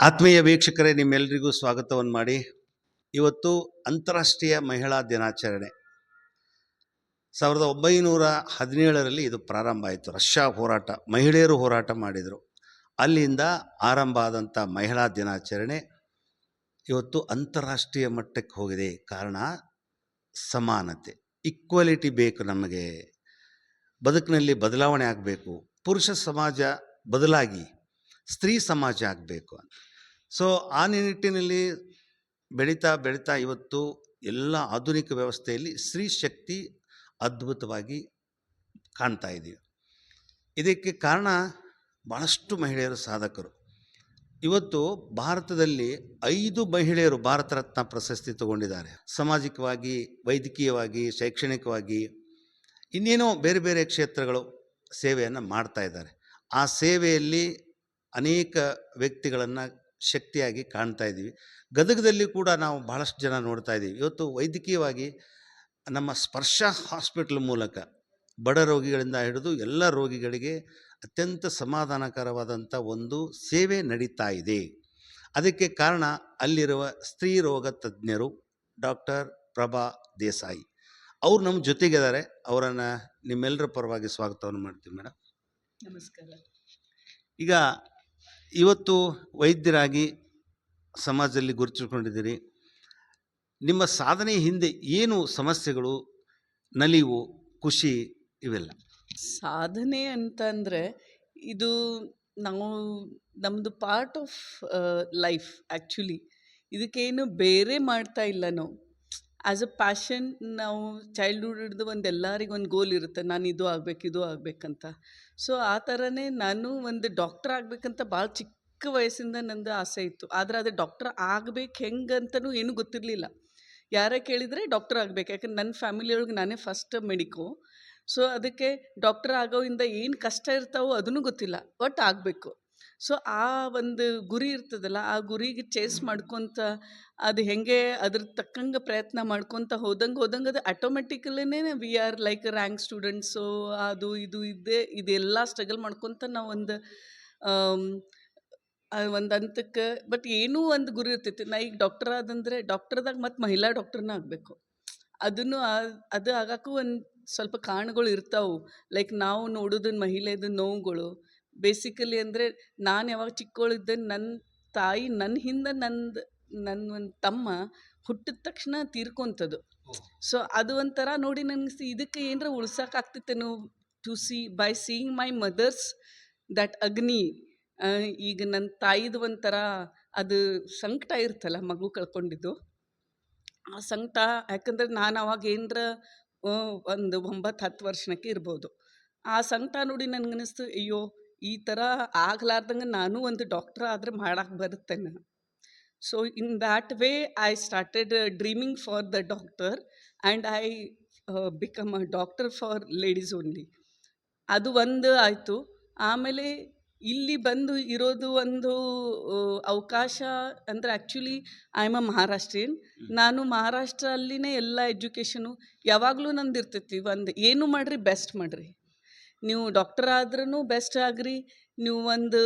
ಆತ್ಮೀಯ ವೀಕ್ಷಕರೇ ನಿಮ್ಮೆಲ್ಲರಿಗೂ ಸ್ವಾಗತವನ್ನು ಮಾಡಿ. ಇವತ್ತು ಅಂತಾರಾಷ್ಟ್ರೀಯ ಮಹಿಳಾ ದಿನಾಚರಣೆ. ಸಾವಿರದ ಒಂಬೈನೂರ ಹದಿನೇಳರಲ್ಲಿ ಇದು ಪ್ರಾರಂಭ ಆಯಿತು. ರಷ್ಯಾ ಹೋರಾಟ, ಮಹಿಳೆಯರು ಹೋರಾಟ ಮಾಡಿದರು. ಅಲ್ಲಿಂದ ಆರಂಭ ಆದಂಥ ಮಹಿಳಾ ದಿನಾಚರಣೆ ಇವತ್ತು ಅಂತಾರಾಷ್ಟ್ರೀಯ ಮಟ್ಟಕ್ಕೆ ಹೋಗಿದೆ. ಕಾರಣ, ಸಮಾನತೆ. ಇಕ್ವಾಲಿಟಿ ಬೇಕು ನಮಗೆ. ಬದುಕಿನಲ್ಲಿ ಬದಲಾವಣೆ ಆಗಬೇಕು. ಪುರುಷ ಸಮಾಜ ಬದಲಾಗಿ ಸ್ತ್ರೀ ಸಮಾಜ ಆಗಬೇಕು ಸೊ ಆ ನಿಟ್ಟಿನಲ್ಲಿ ಬೆಳೀತಾ ಬೆಳೀತಾ ಇವತ್ತು ಎಲ್ಲ ಆಧುನಿಕ ವ್ಯವಸ್ಥೆಯಲ್ಲಿ ಸ್ತ್ರೀ ಶಕ್ತಿ ಅದ್ಭುತವಾಗಿ ಕಾಣ್ತಾ ಇದ್ದೀವಿ ಇದಕ್ಕೆ ಕಾರಣ ಭಾಳಷ್ಟು ಮಹಿಳೆಯರು ಸಾಧಕರು. ಇವತ್ತು ಭಾರತದಲ್ಲಿ ಐದು ಮಹಿಳೆಯರು ಭಾರತ ರತ್ನ ಪ್ರಶಸ್ತಿ ತಗೊಂಡಿದ್ದಾರೆ. ಸಾಮಾಜಿಕವಾಗಿ, ವೈದ್ಯಕೀಯವಾಗಿ, ಶೈಕ್ಷಣಿಕವಾಗಿ, ಇನ್ನೇನೋ ಬೇರೆ ಬೇರೆ ಕ್ಷೇತ್ರಗಳು ಸೇವೆಯನ್ನು ಮಾಡ್ತಾ ಇದ್ದಾರೆ. ಆ ಸೇವೆಯಲ್ಲಿ ಅನೇಕ ವ್ಯಕ್ತಿಗಳನ್ನು ಶಕ್ತಿಯಾಗಿ ಕಾಣ್ತಾ ಇದ್ದೀವಿ. ಗದಗದಲ್ಲಿ ಕೂಡ ನಾವು ಭಾಳಷ್ಟು ಜನ ನೋಡ್ತಾ ಇದ್ದೀವಿ. ಇವತ್ತು ವೈದ್ಯಕೀಯವಾಗಿ ನಮ್ಮ ಸ್ಪರ್ಶ ಹಾಸ್ಪಿಟ್ಲ್ ಮೂಲಕ ಬಡ ರೋಗಿಗಳಿಂದ ಹಿಡಿದು ಎಲ್ಲ ರೋಗಿಗಳಿಗೆ ಅತ್ಯಂತ ಸಮಾಧಾನಕರವಾದಂಥ ಒಂದು ಸೇವೆ ನಡೀತಾ ಇದೆ. ಅದಕ್ಕೆ ಕಾರಣ ಅಲ್ಲಿರುವ ಸ್ತ್ರೀ ರೋಗ ತಜ್ಞರು ಡಾಕ್ಟರ್ ಪ್ರಭಾ ದೇಸಾಯಿ. ಅವ್ರು ನಮ್ಮ ಜೊತೆಗಿದ್ದಾರೆ. ಅವರನ್ನು ನಿಮ್ಮೆಲ್ಲರ ಪರವಾಗಿ ಸ್ವಾಗತವನ್ನು ಮಾಡ್ತೀವಿ ಮೇಡಮ್ ನಮಸ್ಕಾರ. ಈಗ ಇವತ್ತು ವೈದ್ಯರಾಗಿ ಸಮಾಜದಲ್ಲಿ ಗುರುತಿಸಿಕೊಂಡಿದ್ದೀರಿ. ನಿಮ್ಮ ಸಾಧನೆ ಹಿಂದೆ ಏನು ಸಮಸ್ಯೆಗಳು ನಲಿವು ಖುಷಿ ಇವೆಲ್ಲ? ಸಾಧನೆ ಅಂತಂದರೆ ಇದು ನಾವು ನಮ್ಮದು ಪಾರ್ಟ್ ಆಫ್ ಲೈಫ್ ಆ್ಯಕ್ಚುಲಿ ಇದಕ್ಕೇನು ಬೇರೆ ಮಾಡ್ತಾ ಇಲ್ಲ ನಾವು. ಆ್ಯಸ್ ಅ ಪ್ಯಾಷನ್ ನಾವು ಚೈಲ್ಡ್ಹುಡ್ ಹಿಡಿದು ಒಂದು ಎಲ್ಲರಿಗೂ ಒಂದು ಗೋಲ್ ಇರುತ್ತೆ. ನಾನು ಇದು ಆಗ್ಬೇಕು, ಇದು ಆಗಬೇಕಂತ. ಸೊ ಆ ಥರನೇ ನಾನು ಒಂದು ಡಾಕ್ಟರ್ ಆಗಬೇಕಂತ ಭಾಳ ಚಿಕ್ಕ ವಯಸ್ಸಿಂದ ನಂದು ಆಸೆ ಇತ್ತು. ಆದರೆ ಅದು ಡಾಕ್ಟರ್ ಆಗ್ಬೇಕು ಹೆಂಗಂತನೂ ಏನೂ ಗೊತ್ತಿರಲಿಲ್ಲ. ಯಾರೇ ಕೇಳಿದರೆ ಡಾಕ್ಟರ್ ಆಗಬೇಕು. ಯಾಕಂದ್ರೆ ನನ್ನ ಫ್ಯಾಮಿಲಿಯೊಳಗೆ ನಾನೇ ಫಸ್ಟ್ ಮೆಡಿಕೋ ಸೊ ಅದಕ್ಕೆ ಡಾಕ್ಟರ್ ಆಗೋಯಿಂದ ಏನು ಕಷ್ಟ ಇರ್ತಾವೋ ಅದನ್ನು ಗೊತ್ತಿಲ್ಲ ಒಟ್ಟು ಆಗಬೇಕು. ಸೊ ಆ ಒಂದು ಗುರಿ ಇರ್ತದಲ್ಲ, ಆ ಗುರಿಗೆ ಚೇಸ್ ಮಾಡ್ಕೊತ ಅದು ಹೆಂಗೆ ಅದ್ರ ತಕ್ಕಂಗೆ ಪ್ರಯತ್ನ ಮಾಡ್ಕೊತ ಹೋದಂಗೆ ಹೋದಂಗೆ ಅದು ಆಟೋಮೆಟಿಕಲಿನೇ we are like rank students ಅದು ಇದು ಇದೇ ಇದೆಲ್ಲ ಸ್ಟ್ರಗಲ್ ಮಾಡ್ಕೊತ ನಾವು ಒಂದು ಒಂದು ಹಂತಕ್ಕೆ ಬಟ್ ಏನೂ ಒಂದು ಗುರಿ ಇರ್ತೈತಿ. ನಾ ಈಗ ಡಾಕ್ಟರ್ ಆದಂದರೆ ಡಾಕ್ಟರ್ದಾಗ ಮತ್ತು ಮಹಿಳಾ ಡಾಕ್ಟರ್ನ ಆಗಬೇಕು. ಅದನ್ನು ಅದು ಆಗಕ್ಕೂ ಒಂದು ಸ್ವಲ್ಪ ಕಾರಣಗಳು ಇರ್ತಾವೆ. ಲೈಕ್ ನಾವು ನೋಡೋದನ್ನ ಮಹಿಳೆಯದು ನೋವುಗಳು. ಬೇಸಿಕಲಿ ಅಂದರೆ ನಾನು ಯಾವಾಗ ಚಿಕ್ಕವಳಿದ್ದೆ ನನ್ನ ತಾಯಿ ನನ್ನ ಹಿಂದೆ ನಂದು ನನ್ನ ಒಂದು ತಮ್ಮ ಹುಟ್ಟಿದ ತಕ್ಷಣ ತೀರ್ಕೊಂಥದ್ದು ಸೊ ಅದು ಒಂಥರ ನೋಡಿ ನನಗೆ ಇದಕ್ಕೆ ಏನರ ಉಳ್ಸೋಕ್ಕಾಗ್ತಿತ್ತೇನೋ to see by seeing my mothers that ಅಗ್ನಿ ಈಗ ನನ್ನ ತಾಯಿದು ಒಂಥರ ಅದು ಸಂಕಟ ಇರ್ತಲ್ಲ ಮಗು ಕಳ್ಕೊಂಡಿದ್ದು. ಆ ಸಂಕಟ ಯಾಕಂದ್ರೆ ನಾನು ಅವಾಗ ಏನರ ಒಂದು ಒಂಬತ್ತು ಹತ್ತು ವರ್ಷಕ್ಕೆ ಇರ್ಬೋದು. ಆ ಸಂಕಟ ನೋಡಿ ನನಗನ್ನಿಸ್ತು, ಅಯ್ಯೋ, ಈ ಥರ ಆಗ್ಲಾರ್ದಂಗೆ ನಾನು ಒಂದು ಡಾಕ್ಟ್ರ್ ಆದರೆ ಮಾಡಕ್ಕೆ ಬರುತ್ತೇನೆ so in that way I started dreaming for the doctor and I become a doctor for ladies only ಅದು ಒಂದು ಆಯಿತು. ಆಮೇಲೆ ಇಲ್ಲಿ ಬಂದು ಇರೋದು ಒಂದು ಅವಕಾಶ ಅಂದರೆ actually I am a Maharashtrian ನಾನು ಮಹಾರಾಷ್ಟ್ರ ಅಲ್ಲಿನೇ ಎಲ್ಲ ಎಜುಕೇಷನು ಯಾವಾಗಲೂ ನಂದು ಇರ್ತೈತಿ ಒಂದು ಏನು ಮಾಡಿರಿ ಬೆಸ್ಟ್ ಮಾಡಿರಿ. ನೀವು ಡಾಕ್ಟರ್ ಆದ್ರೂ ಬೆಸ್ಟ್ ಆಗ್ರಿ. ನೀವು ಒಂದು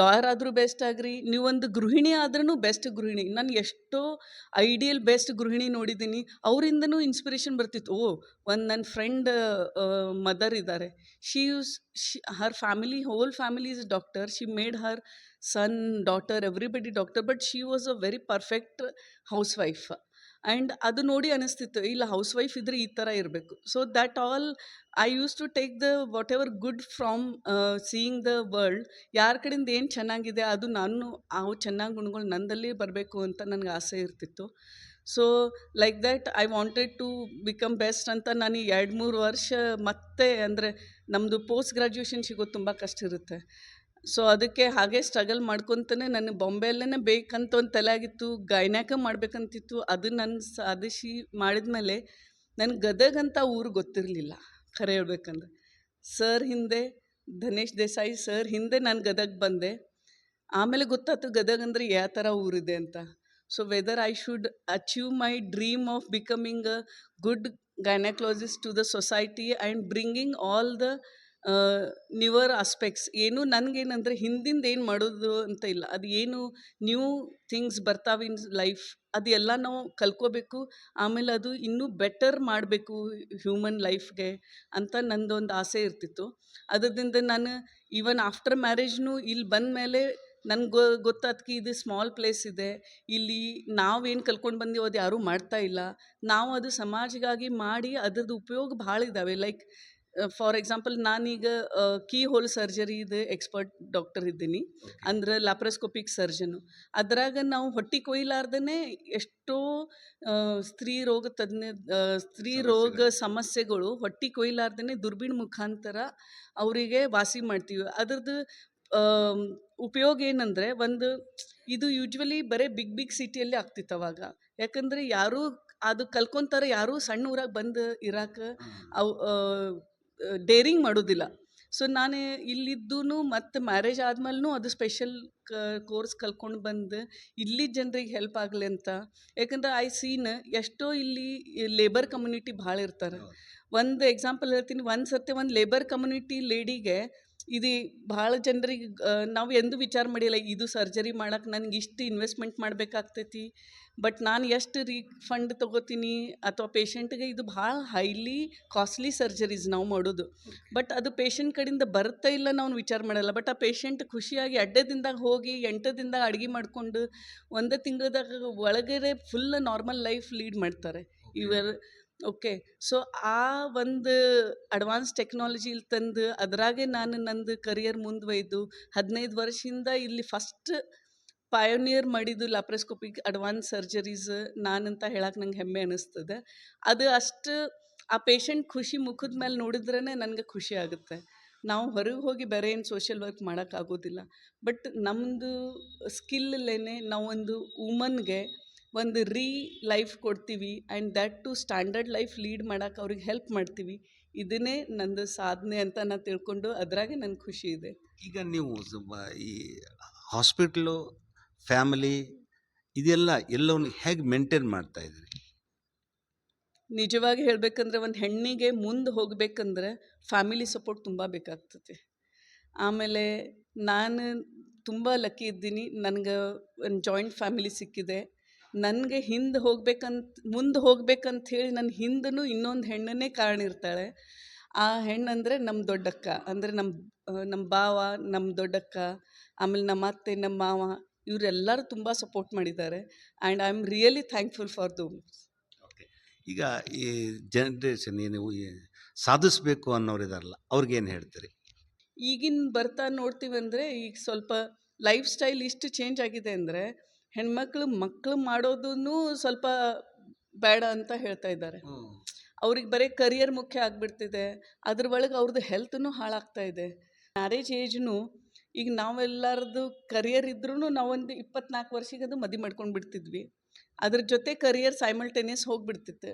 ಲಾಯರ್ ಆದರೂ ಬೆಸ್ಟ್ ಆಗ್ರಿ, ನೀವು ಒಂದು ಗೃಹಿಣಿ ಆದ್ರೂ ಬೆಸ್ಟ್ ಗೃಹಿಣಿ. ನಾನು ಎಷ್ಟೋ ಐಡಿಯಲ್ ಬೆಸ್ಟ್ ಗೃಹಿಣಿ ನೋಡಿದ್ದೀನಿ, ಅವರಿಂದನೂ ಇನ್ಸ್ಪಿರೇಷನ್ ಬರ್ತಿತ್ತು. ಓ, ಒಂದು ನನ್ನ ಫ್ರೆಂಡ್ ಮದರ್ ಇದ್ದಾರೆ she use she her family whole family is doctor she made her son daughter everybody doctor but she was a very perfect house wife and ಅದು ನೋಡಿ ಅನಿಸ್ತಿತ್ತು, ಇಲ್ಲ ಹೌಸ್ ವೈಫ್ ಇದ್ರೆ ಈ ಥರ ಇರಬೇಕು. So that all I use to take the what ever good from seeing the world ಯಾರ ಕಡೆಯಿಂದ ಏನು ಚೆನ್ನಾಗಿದೆ, ಅದು ನಾನು, ಆ ಚೆನ್ನಾಗಿ ಗುಣಗಳು ನಂದಲ್ಲಿ ಬರಬೇಕು ಅಂತ ನನಗೆ ಆಸೆ ಇರ್ತಿತ್ತು. So like that I wanted to become best ಅಂತ ನಾನು ಎರಡು ಮೂರು ವರ್ಷ ಮತ್ತೆ, ಅಂದರೆ ನಮ್ಮದು ಪೋಸ್ಟ್ ಗ್ರ್ಯಾಜುಯೇಷನ್ ಸಿಗೋದು ತುಂಬ ಕಷ್ಟ ಇರುತ್ತೆ. ಸೊ ಅದಕ್ಕೆ ಹಾಗೆ ಸ್ಟ್ರಗಲ್ ಮಾಡ್ಕೊತಾನೆ ನನಗೆ ಬಾಂಬೆಯಲ್ಲೇ ಬೇಕಂತ ಒಂದು ತಲೆ ಆಗಿತ್ತು ಗಾಯನಾಕ ಮಾಡ್ಬೇಕಂತಿತ್ತು. ಅದು ನನ್ನ ಸಾಧಿಸಿ ಮಾಡಿದ್ಮೇಲೆ ನನಗೆ ಗದಗ ಅಂತ ಊರು ಗೊತ್ತಿರಲಿಲ್ಲ, ಖರೆ ಹೇಳ್ಬೇಕಂದ್ರೆ. ಸರ್ ಹಿಂದೆ, ಧನೇಶ್ ದೇಸಾಯಿ ಸರ್ ಹಿಂದೆ ನಾನು ಗದಗ ಬಂದೆ. ಆಮೇಲೆ ಗೊತ್ತಾಯ್ತು ಗದಗ ಅಂದರೆ ಯಾವ ಥರ ಊರಿದೆ ಅಂತ. So whether I should achieve my dream of becoming a good gynaecologist to the society and bringing all the newer aspects ಏನು ನನಗೇನಂದರೆ ಹಿಂದಿಂದ ಏನು ಮಾಡೋದು ಅಂತ ಇಲ್ಲ. ಅದು ಏನು ನ್ಯೂ ಥಿಂಗ್ಸ್ ಬರ್ತಾವೆ ಇನ್ ಲೈಫ್ ಎಲ್ಲ ನಾವು ಕಲ್ಕೋಬೇಕು. ಆಮೇಲೆ ಅದು ಇನ್ನೂ ಬೆಟರ್ ಮಾಡಬೇಕು ಹ್ಯೂಮನ್ ಲೈಫ್ಗೆ ಅಂತ ನಂದೊಂದು ಆಸೆ ಇರ್ತಿತ್ತು. ಅದರಿಂದ ನಾನು ಈವನ್ ಆಫ್ಟರ್ ಮ್ಯಾರೇಜ್ನು ಇಲ್ಲಿ ಬಂದ ಮೇಲೆ ನನ್ಗೆ ಗೊ ಗೊತ್ತಾತ್ಕಿ ಇದು ಸ್ಮಾಲ್ ಪ್ಲೇಸ್ ಇದೆ. ಇಲ್ಲಿ ನಾವೇನು ಕಲ್ಕೊಂಡು ಬಂದೀವಿ ಅದು ಯಾರೂ ಮಾಡ್ತಾ ಇಲ್ಲ. ನಾವು ಅದು ಸಮಾಜಗಾಗಿ ಮಾಡಿ ಅದ್ರದ್ದು ಉಪಯೋಗ ಭಾಳ ಇದ್ದಾವೆ ಲೈಕ್ ಫಾರ್ ಎಕ್ಸಾಂಪಲ್ ನಾನೀಗ ಕೀ ಹೋಲ್ ಸರ್ಜರಿದು ಎಕ್ಸ್ಪರ್ಟ್ ಡಾಕ್ಟರ್ ಇದ್ದೀನಿ. ಅಂದ್ರೆ ಲ್ಯಾಪ್ರೋಸ್ಕೋಪಿಕ್ ಸರ್ಜನು ಅದರಾಗ ನಾವು ಹೊಟ್ಟೆ ಕೊಯ್ಲಾರ್ದೇ ಎಷ್ಟೋ ಸ್ತ್ರೀ ರೋಗ ತಜ್ಞ ಸ್ತ್ರೀ ರೋಗ ಸಮಸ್ಯೆಗಳು ಹೊಟ್ಟೆ ಕೊಯ್ಲಾರ್ದೇ ದುರ್ಬೀಣ್ ಮುಖಾಂತರ ಅವರಿಗೆ ವಾಸಿ ಮಾಡ್ತೀವಿ. ಅದ್ರದ್ದು ಉಪಯೋಗ ಏನಂದರೆ ಒಂದು ಇದು ಯೂಜ್ವಲಿ ಬರೀ ಬಿಗ್ ಬಿಗ್ ಸಿಟಿಯಲ್ಲಿ ಆಗ್ತಿತ್ತು ಅವಾಗ. ಯಾಕಂದರೆ ಯಾರೂ ಅದು ಕಲ್ಕೊಂತಾರೆ ಯಾರೂ ಸಣ್ಣ ಊರಾಗ ಬಂದು ಇರಾಕ ಅವು ಡೇರಿಂಗ್ ಮಾಡೋದಿಲ್ಲ. ಸೊ ನಾನು ಇಲ್ಲಿದ್ದೂ ಮತ್ತು ಮ್ಯಾರೇಜ್ ಆದ್ಮೇಲೂ ಅದು ಸ್ಪೆಷಲ್ ಕ ಕೋರ್ಸ್ ಕಲ್ಕೊಂಡು ಬಂದು ಇಲ್ಲಿ ಜನರಿಗೆ ಹೆಲ್ಪ್ ಆಗಲಿ ಅಂತ. ಯಾಕಂದ್ರೆ ಐ ಸೀನ್ ಎಷ್ಟೋ ಇಲ್ಲಿ ಲೇಬರ್ ಕಮ್ಯುನಿಟಿ ಭಾಳ ಇರ್ತಾರೆ. ಒಂದು ಎಕ್ಸಾಂಪಲ್ ಹೇಳ್ತೀನಿ. ಒಂದು ಸರ್ತಿ ಒಂದು ಲೇಬರ್ ಕಮ್ಯುನಿಟಿ ಲೇಡಿಗೆ ಇದು ಭಾಳ ಜನರಿಗೆ ನಾವು ಎಂದೂ ವಿಚಾರ ಮಾಡಿಲ್ಲ ಇದು ಸರ್ಜರಿ ಮಾಡೋಕೆ ನನಗೆ ಇಷ್ಟು ಇನ್ವೆಸ್ಟ್ಮೆಂಟ್ ಮಾಡಬೇಕಾಗ್ತೈತಿ ಬಟ್ ನಾನು ಎಷ್ಟು ರೀಫಂಡ್ ತೊಗೋತೀನಿ ಅಥವಾ ಪೇಷಂಟ್ಗೆ ಇದು ಭಾಳ ಹೈಲಿ ಕಾಸ್ಟ್ಲಿ ಸರ್ಜರೀಸ್ ನಾವು ಮಾಡೋದು. ಬಟ್ ಅದು ಪೇಷಂಟ್ ಕಡೆಯಿಂದ ಬರ್ತಾ ಇಲ್ಲ ನಾವು ವಿಚಾರ ಮಾಡಲ್ಲ ಬಟ್ ಆ ಪೇಷಂಟ್ ಖುಷಿಯಾಗಿ ಅಡ್ಡೆ ದಿನದಾಗ ಹೋಗಿ ಎಂಟು ದಿನದಾಗ ಅಡುಗೆ ಮಾಡಿಕೊಂಡು ಒಂದು ತಿಂಗಳದಾಗ ಒಳಗಡೆ ಫುಲ್ ನಾರ್ಮಲ್ ಲೈಫ್ ಲೀಡ್ ಮಾಡ್ತಾರೆ. ಇವರ್ ಓಕೆ. ಸೊ, ಆ ಒಂದು ಅಡ್ವಾನ್ಸ್ ಟೆಕ್ನಾಲಜಿ ಇಲ್ಲಿ ತಂದು ಅದರಾಗೆ ನಾನು ನಂದು ಕರಿಯರ್ ಮುಂದುವೈದು ಹದಿನೈದು ವರ್ಷದಿಂದ ಇಲ್ಲಿ ಫಸ್ಟ್ ಪಯೋನಿಯರ್ ಮಾಡಿದ್ದು ಲ್ಯಾಪ್ರೋಸ್ಕೋಪಿಕ್ ಅಡ್ವಾನ್ಸ್ ಸರ್ಜರೀಸ್ ನಾನಂತ ಹೇಳಕ್ಕೆ ನಂಗೆ ಹೆಮ್ಮೆ ಅನ್ನಿಸ್ತದೆ ಅದು ಅಷ್ಟು ಆ ಪೇಷಂಟ್ ಖುಷಿ ಮುಖದ ಮೇಲೆ ನೋಡಿದ್ರೇ ನನಗೆ ಖುಷಿ ಆಗುತ್ತೆ. ನಾವು ಹೊರಗೆ ಹೋಗಿ ಬೇರೆ ಏನು ಸೋಷಿಯಲ್ ವರ್ಕ್ ಮಾಡೋಕ್ಕಾಗೋದಿಲ್ಲ ಬಟ್ ನಮ್ಮದು ಸ್ಕಿಲ್ಲಲ್ಲೇ ನಾವೊಂದು ವುಮನ್ಗೆ ಒಂದು ರೀ ಲೈಫ್ ಕೊಡ್ತೀವಿ and that to standard life lead ಮಾಡೋಕೆ ಅವ್ರಿಗೆ ಹೆಲ್ಪ್ ಮಾಡ್ತೀವಿ. ಇದನ್ನೇ ನಂದು ಸಾಧನೆ ಅಂತ ನಾನು ತಿಳ್ಕೊಂಡು ಅದ್ರಾಗೆ ನನಗೆ ಖುಷಿ ಇದೆ. ಈಗ ನೀವು ಈ ಹಾಸ್ಪಿಟ್ಲು ಫ್ಯಾಮಿಲಿ ಇದೆಲ್ಲ ಎಲ್ಲವನ್ನು ಹೇಗೆ ಮೇಂಟೈನ್ ಮಾಡ್ತಾ ಇದ್ರಿ ನಿಜವಾಗಿ ಹೇಳಬೇಕಂದ್ರೆ ಒಂದು ಹೆಣ್ಣಿಗೆ ಮುಂದೆ ಹೋಗಬೇಕಂದ್ರೆ ಫ್ಯಾಮಿಲಿ ಸಪೋರ್ಟ್ ತುಂಬ ಬೇಕಾಗ್ತದೆ. ಆಮೇಲೆ ನಾನು ತುಂಬ ಲಕ್ಕಿ ಇದ್ದೀನಿ. ನನಗೆ ಒಂದು ಜಾಯಿಂಟ್ ಫ್ಯಾಮಿಲಿ ಸಿಕ್ಕಿದೆ. ನನಗೆ ಹಿಂದೆ ಹೋಗ್ಬೇಕಂತ ಮುಂದೆ ಹೋಗ್ಬೇಕಂತ ಹೇಳಿ ನನ್ನ ಹಿಂದೂ ಇನ್ನೊಂದು ಹೆಣ್ಣನ್ನೇ ಕಾರಣ ಇರ್ತಾಳೆ ಆ ಹೆಣ್ಣಂದರೆ ನಮ್ಮ ದೊಡ್ಡಕ್ಕ ಅಂದರೆ ನಮ್ಮ ನಮ್ಮ ಭಾವ ನಮ್ಮ ದೊಡ್ಡಕ್ಕ ಆಮೇಲೆ ನಮ್ಮ ಅತ್ತೆ ನಮ್ಮ ಮಾವ ಇವರೆಲ್ಲರೂ ತುಂಬ ಸಪೋರ್ಟ್ ಮಾಡಿದ್ದಾರೆ. And I am really thankful for them. ಈಗ ಈ ಜನ್ರೇಷನ್ ಏನು ಸಾಧಿಸ್ಬೇಕು ಅನ್ನೋರು ಇದಾರಲ್ಲ ಅವ್ರಿಗೇನು ಹೇಳ್ತೀರಿ? ಈಗಿನ ಬರ್ತಾ ನೋಡ್ತೀವಿ ಅಂದರೆ ಈಗ ಸ್ವಲ್ಪ ಲೈಫ್ ಸ್ಟೈಲ್ ಇಷ್ಟು ಚೇಂಜ್ ಆಗಿದೆ ಅಂದರೆ ಹೆಣ್ಮಕ್ಳು ಮಕ್ಕಳು ಮಾಡೋದನ್ನು ಸ್ವಲ್ಪ ಬೇಡ ಅಂತ ಹೇಳ್ತಾ ಇದ್ದಾರೆ. ಅವ್ರಿಗೆ ಬರೀ ಕರಿಯರ್ ಮುಖ್ಯ ಆಗ್ಬಿಡ್ತಿದೆ. ಅದ್ರ ಒಳಗೆ ಅವ್ರದ್ದು ಹೆಲ್ತ್ನು ಹಾಳಾಗ್ತಾ ಇದೆ. ಮ್ಯಾರೇಜ್ ಏಜ್ನು ಈಗ ನಾವೆಲ್ಲರದು ಕರಿಯರ್ ಇದ್ರೂ ನಾವೊಂದು ಇಪ್ಪತ್ನಾಲ್ಕು ವರ್ಷಕ್ಕೆ ಅದು ಮದಿ ಮಾಡ್ಕೊಂಡು ಬಿಡ್ತಿದ್ವಿ ಅದ್ರ ಜೊತೆ ಕರಿಯರ್ ಸೈಮಲ್ಟೇನಿಯಸ್ ಹೋಗ್ಬಿಡ್ತಿತ್ತು.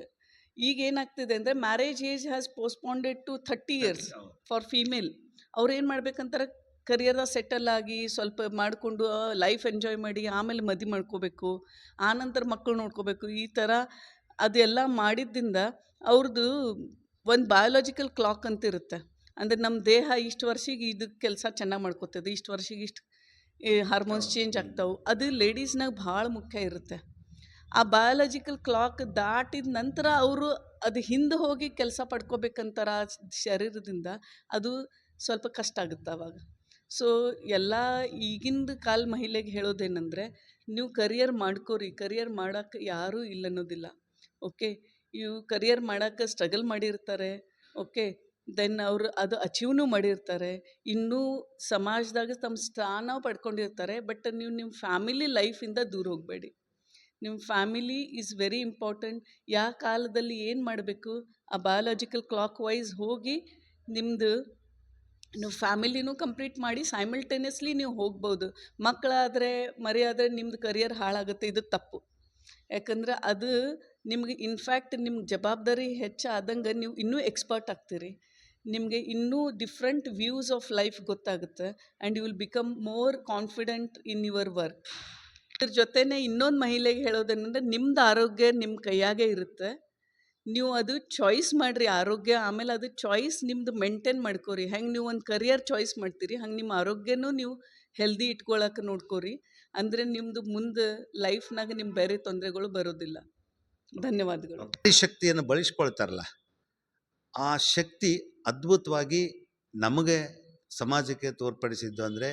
ಈಗ ಏನಾಗ್ತಿದೆ ಅಂದರೆ marriage age has postponed to thirty years for female ಅವ್ರು ಏನು ಮಾಡ್ಬೇಕಂತಾರೆ ಕರಿಯರ್ದಾಗ ಸೆಟಲ್ ಆಗಿ ಸ್ವಲ್ಪ ಮಾಡಿಕೊಂಡು ಲೈಫ್ ಎಂಜಾಯ್ ಮಾಡಿ ಆಮೇಲೆ ಮದಿ ಮಾಡ್ಕೋಬೇಕು ಆನಂತರ ಮಕ್ಕಳು ನೋಡ್ಕೋಬೇಕು, ಈ ಥರ ಅದೆಲ್ಲ ಮಾಡಿದ್ದರಿಂದ ಅವ್ರದ್ದು ಒಂದು ಬಯೋಲಾಜಿಕಲ್ ಕ್ಲಾಕ್ ಅಂತ ಇರುತ್ತೆ. ಅಂದರೆ ನಮ್ಮ ದೇಹ ಇಷ್ಟು ವರ್ಷಿಗೆ ಇದು ಕೆಲಸ ಚೆನ್ನಾಗಿ ಮಾಡ್ಕೋತದೆ, ಇಷ್ಟು ವರ್ಷಿಗೆ ಇಷ್ಟು ಹಾರ್ಮೋನ್ಸ್ ಚೇಂಜ್ ಆಗ್ತಾವೆ, ಅದು ಲೇಡೀಸ್ನಾಗ ಭಾಳ ಮುಖ್ಯ ಇರುತ್ತೆ. ಆ ಬಯಾಲಜಿಕಲ್ ಕ್ಲಾಕ್ ದಾಟಿದ ನಂತರ ಅವರು ಅದು ಹಿಂದೆ ಹೋಗಿ ಕೆಲಸ ಪಡ್ಕೋಬೇಕಂತಾರ ಶರೀರದಿಂದ, ಅದು ಸ್ವಲ್ಪ ಕಷ್ಟ ಆಗುತ್ತೆ ಅವಾಗ. ಸೊ ಎಲ್ಲ ಈಗಿಂದ ಕಾಲ ಮಹಿಳೆಗೆ ಹೇಳೋದೇನೆಂದರೆ, ನೀವು ಕರಿಯರ್ ಮಾಡ್ಕೋರಿ, ಕರಿಯರ್ ಮಾಡೋಕ್ಕೆ ಯಾರೂ ಇಲ್ಲ ಅನ್ನೋದಿಲ್ಲ. ಓಕೆ? ಇವು ಕರಿಯರ್ ಮಾಡೋಕ್ಕೆ ಸ್ಟ್ರಗಲ್ ಮಾಡಿರ್ತಾರೆ. ಓಕೆ? ದೆನ್ ಅವರು ಅದು ಅಚೀವ್ನೂ ಮಾಡಿರ್ತಾರೆ. ಇನ್ನೂ ಸಮಾಜದಾಗ ತಮ್ಮ ಸ್ಥಾನ ಪಡ್ಕೊಂಡಿರ್ತಾರೆ, ಬಟ್ ನೀವು ನಿಮ್ಮ ಫ್ಯಾಮಿಲಿ ಲೈಫಿಂದ ದೂರ ಹೋಗಬೇಡಿ. ನಿಮ್ಮ ಫ್ಯಾಮಿಲಿ ಈಸ್ ವೆರಿ ಇಂಪಾರ್ಟೆಂಟ್. ಯಾವ ಕಾಲದಲ್ಲಿ ಏನು ಮಾಡಬೇಕು? ಆ ಬಯಾಲಜಿಕಲ್ ಕ್ಲಾಕ್ ವೈಸ್ ಹೋಗಿ ನಿಮ್ಮದು ನೀವು ಫ್ಯಾಮಿಲಿನೂ ಕಂಪ್ಲೀಟ್ ಮಾಡಿ ಸೈಮಲ್ಟೇನಿಯಸ್ಲಿ ನೀವು ಹೋಗ್ಬೋದು. ಮಕ್ಕಳಾದರೆ ಮರಿ ಆದರೆ ನಿಮ್ದು ಕರಿಯರ್ ಹಾಳಾಗುತ್ತೆ, ಇದು ತಪ್ಪು. ಯಾಕಂದ್ರೆ ಅದು ನಿಮಗೆ ಇನ್ಫ್ಯಾಕ್ಟ್ ನಿಮ್ಗೆ ಜವಾಬ್ದಾರಿ ಹೆಚ್ಚಾದಂಗೆ ನೀವು ಇನ್ನೂ ಎಕ್ಸ್ಪರ್ಟ್ ಆಗ್ತೀರಿ. ನಿಮಗೆ ಇನ್ನೂ ಡಿಫ್ರೆಂಟ್ ವ್ಯೂಸ್ ಆಫ್ ಲೈಫ್ ಗೊತ್ತಾಗುತ್ತೆ and you will become more confident in your work ಇದ್ರ ಜೊತೆನೇ ಇನ್ನೊಂದು ಮಹಿಳೆಗೆ ಹೇಳೋದೇನೆಂದರೆ ನಿಮ್ದು ಆರೋಗ್ಯ ನಿಮ್ಮ ಕೈಯಾಗೆ ಇರುತ್ತೆ. ನೀವು ಅದು ಚಾಯ್ಸ್ ಮಾಡಿರಿ, ಆರೋಗ್ಯ, ಆಮೇಲೆ ಅದು ಚಾಯ್ಸ್ ನಿಮ್ದು ಮೇಂಟೈನ್ ಮಾಡ್ಕೋರಿ. ಹೆಂಗೆ ನೀವು ಒಂದು ಕರಿಯರ್ ಚಾಯ್ಸ್ ಮಾಡ್ತೀರಿ, ಹಂಗೆ ನಿಮ್ಮ ಆರೋಗ್ಯನೂ ನೀವು ಹೆಲ್ದಿ ಇಟ್ಕೊಳಕ್ಕೆ ನೋಡ್ಕೋರಿ. ಅಂದರೆ ನಿಮ್ಮದು ಮುಂದೆ ಲೈಫ್ನಾಗ ನಿಮ್ಮ ಬೇರೆ ತೊಂದರೆಗಳು ಬರೋದಿಲ್ಲ. ಧನ್ಯವಾದಗಳು. ಶಕ್ತಿಯನ್ನು ಬಳಸ್ಕೊಳ್ತಾರಲ್ಲ, ಆ ಶಕ್ತಿ ಅದ್ಭುತವಾಗಿ ನಮಗೆ ಸಮಾಜಕ್ಕೆ ತೋರ್ಪಡಿಸಿದ್ದು ಅಂದರೆ,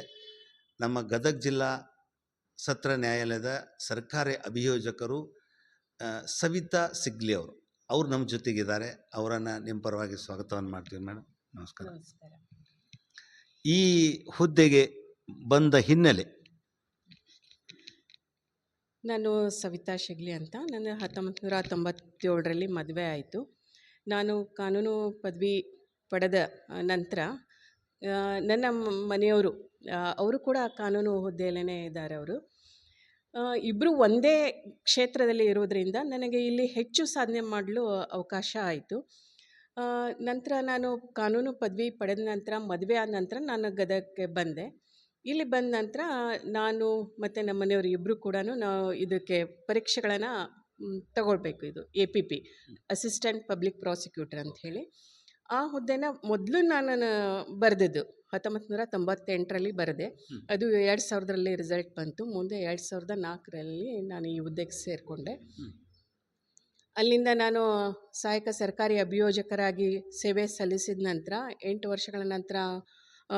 ನಮ್ಮ ಗದಗ ಜಿಲ್ಲಾ ಸತ್ರ ನ್ಯಾಯಾಲಯದ ಸರ್ಕಾರಿ ಅಭಿಯೋಜಕರು ಸವಿತಾ ಸಿಗ್ಲಿ ಅವರು. ಅವ್ರು ನಮ್ಮ ಜೊತೆಗಿದ್ದಾರೆ. ಅವರನ್ನು ನಿಮ್ಮ ಪರವಾಗಿ ಸ್ವಾಗತವನ್ನು ಮಾಡ್ತೀವಿ ಮೇಡಮ್ ನಮಸ್ಕಾರ. ಈ ಹುದ್ದೆಗೆ ಬಂದ ಹಿನ್ನೆಲೆ ನಾನು ಸವಿತಾ ಶೆಗ್ಲಿ ಅಂತ. ನನ್ನ ಹತ್ತೊಂಬತ್ತು ನೂರ ತೊಂಬತ್ತೇಳರಲ್ಲಿ ಮದುವೆ ಆಯಿತು. ನಾನು ಕಾನೂನು ಪದವಿ ಪಡೆದ ನಂತರ ನನ್ನ ಮನೆಯವರು ಅವರು ಕೂಡ ಕಾನೂನು ಹುದ್ದೆಯಲ್ಲೇ ಇದ್ದಾರೆ ಅವರು. ಇಬ್ಬರು ಒಂದೇ ಕ್ಷೇತ್ರದಲ್ಲಿ ಇರೋದರಿಂದ ನನಗೆ ಇಲ್ಲಿ ಹೆಚ್ಚು ಸಾಧನೆ ಮಾಡಲು ಅವಕಾಶ ಆಯಿತು. ನಂತರ ನಾನು ಕಾನೂನು ಪದವಿ ಪಡೆದ ನಂತರ ಮದುವೆ ಆದ ನಂತರ ನಾನು ಗದಗಕ್ಕೆ ಬಂದೆ. ಇಲ್ಲಿ ಬಂದ ನಂತರ ನಾನು ಮತ್ತು ನಮ್ಮ ಮನೆಯವರು ಇಬ್ಬರು ಕೂಡ ನಾವು ಇದಕ್ಕೆ ಪರೀಕ್ಷೆಗಳನ್ನು ತಗೊಳ್ಬೇಕು ಇದು A P P assistant public prosecutor ಅಂತ ಹೇಳಿ. ಆ ಹುದ್ದೆನ ಮೊದಲು ನಾನು ಬರೆದಿದ್ದು ಹತ್ತೊಂಬತ್ತು ನೂರ ತೊಂಬತ್ತೆಂಟರಲ್ಲಿ ಬರೆದೆ ಅದು ಎರಡು ಸಾವಿರದಲ್ಲಿ ರಿಸಲ್ಟ್ ಬಂತು. ಮುಂದೆ ಎರಡು ಸಾವಿರದ ನಾಲ್ಕರಲ್ಲಿ ನಾನು ಈ ಹುದ್ದೆಗೆ ಸೇರಿಕೊಂಡೆ. ಅಲ್ಲಿಂದ ನಾನು ಸಹಾಯಕ ಸರ್ಕಾರಿ ಅಭಿಯೋಜಕರಾಗಿ ಸೇವೆ ಸಲ್ಲಿಸಿದ ನಂತರ ಎಂಟು ವರ್ಷಗಳ ನಂತರ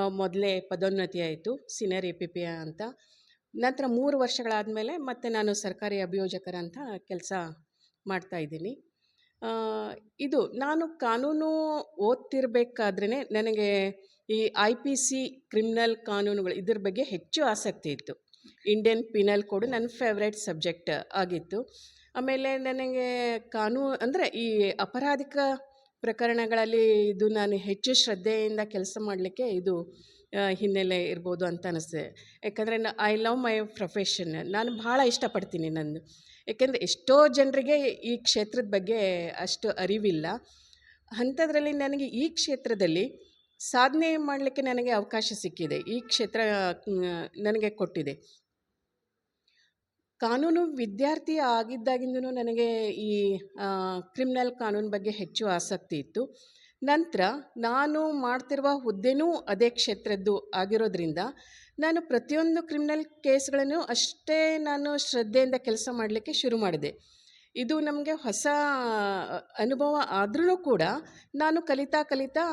ಮೊದಲೇ ಪದೋನ್ನತಿ ಆಯಿತು ಸೀನಿಯರ್ ಎ ಪಿ ಪಿ ಅಂತ. ನಂತರ ಮೂರು ವರ್ಷಗಳಾದಮೇಲೆ ಮತ್ತೆ ನಾನು ಸರ್ಕಾರಿ ಅಭಿಯೋಜಕರಂತ ಕೆಲಸ ಮಾಡ್ತಾ ಇದ್ದೀನಿ. ಆ, ಇದು ನಾನು ಕಾನೂನು ಓದ್ತಿರ್ಬೇಕಾದ್ರೇ ನನಗೆ ಈ ಐ ಪಿ ಸಿ ಕ್ರಿಮಿನಲ್ ಕಾನೂನುಗಳು ಇದ್ರ ಬಗ್ಗೆ ಹೆಚ್ಚು ಆಸಕ್ತಿ ಇತ್ತು. ಇಂಡಿಯನ್ ಪಿನಲ್ ಕೋಡ್ ನನ್ನ ಫೇವ್ರೇಟ್ ಸಬ್ಜೆಕ್ಟ್ ಆಗಿತ್ತು. ಆಮೇಲೆ ನನಗೆ ಕಾನೂನು ಅಂದರೆ ಈ ಅಪರಾಧಿಕ ಪ್ರಕರಣಗಳಲ್ಲಿ ಇದು ನಾನು ಹೆಚ್ಚು ಶ್ರದ್ಧೆಯಿಂದ ಕೆಲಸ ಮಾಡಲಿಕ್ಕೆ ಇದು ಹಿನ್ನೆಲೆ ಇರ್ಬೋದು ಅಂತ ಅನಿಸ್ತದೆ. ಯಾಕಂದರೆ ಐ ಲವ್ ಮೈ ಪ್ರೊಫೆಷನ್ ನಾನು ಭಾಳ ಇಷ್ಟಪಡ್ತೀನಿ ನಂದು. ಯಾಕೆಂದರೆ ಎಷ್ಟೋ ಜನರಿಗೆ ಈ ಕ್ಷೇತ್ರದ ಬಗ್ಗೆ ಅಷ್ಟು ಅರಿವಿಲ್ಲ. ಅಂಥದ್ರಲ್ಲಿ ನನಗೆ ಈ ಕ್ಷೇತ್ರದಲ್ಲಿ ಸಾಧನೆ ಮಾಡಲಿಕ್ಕೆ ನನಗೆ ಅವಕಾಶ ಸಿಕ್ಕಿದೆ. ಈ ಕ್ಷೇತ್ರ ನನಗೆ ಕೊಟ್ಟಿದೆ. ಕಾನೂನು ವಿದ್ಯಾರ್ಥಿ ಆಗಿದ್ದಾಗಿಂದನೂ ನನಗೆ ಈ ಕ್ರಿಮಿನಲ್ ಕಾನೂನು ಬಗ್ಗೆ ಹೆಚ್ಚು ಆಸಕ್ತಿ ಇತ್ತು. ನಂತರ ನಾನು ಮಾಡ್ತಿರುವ ಹುದ್ದೆನೂ ಅದೇ ಕ್ಷೇತ್ರದ್ದು ಆಗಿರೋದ್ರಿಂದ ನಾನು ಪ್ರತಿಯೊಂದು ಕ್ರಿಮಿನಲ್ ಕೇಸ್ಗಳನ್ನು ಅಷ್ಟೇ ನಾನು ಶ್ರದ್ಧೆಯಿಂದ ಕೆಲಸ ಮಾಡಲಿಕ್ಕೆ ಶುರು ಮಾಡಿದೆ. ಇದು ನಮಗೆ ಹೊಸ ಅನುಭವ ಆದ್ರೂ ಕೂಡ ನಾನು ಕಲಿತಾ ಕಲಿತಾ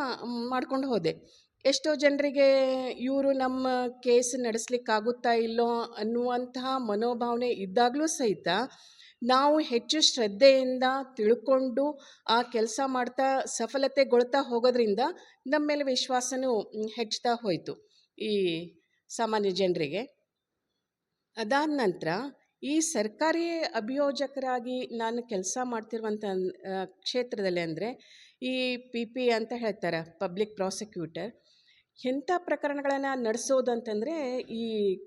ಮಾಡ್ಕೊಂಡು ಹೋದೆ. ಎಷ್ಟೋ ಜನರಿಗೆ ಇವರು ನಮ್ಮ ಕೇಸ್ ನಡೆಸ್ಲಿಕ್ಕಾಗುತ್ತಾ ಇಲ್ಲೋ ಅನ್ನುವಂತಹ ಮನೋಭಾವನೆ ಇದ್ದಾಗಲೂ ಸಹಿತ ನಾವು ಹೆಚ್ಚು ಶ್ರದ್ಧೆಯಿಂದ ತಿಳ್ಕೊಂಡು ಆ ಕೆಲಸ ಮಾಡ್ತಾ ಸಫಲತೆಗೊಳ್ತಾ ಹೋಗೋದ್ರಿಂದ ನಮ್ಮ ಮೇಲೆ ವಿಶ್ವಾಸನೂ ಹೆಚ್ಚುತ್ತಾ ಹೋಯಿತು ಈ ಸಾಮಾನ್ಯ ಜನರಿಗೆ. ಅದಾದ ನಂತರ ಈ ಸರ್ಕಾರಿ ಅಭಿಯೋಜಕರಾಗಿ ನಾನು ಕೆಲಸ ಮಾಡ್ತಿರುವಂಥ ಕ್ಷೇತ್ರದಲ್ಲಿ ಅಂದರೆ ಈ ಪಿ ಪಿ ಅಂತ ಹೇಳ್ತಾರೆ ಪಬ್ಲಿಕ್ ಪ್ರಾಸಿಕ್ಯೂಟರ್ ಎಂಥ ಪ್ರಕರಣಗಳನ್ನು ನಡೆಸೋದು ಅಂತಂದರೆ ಈ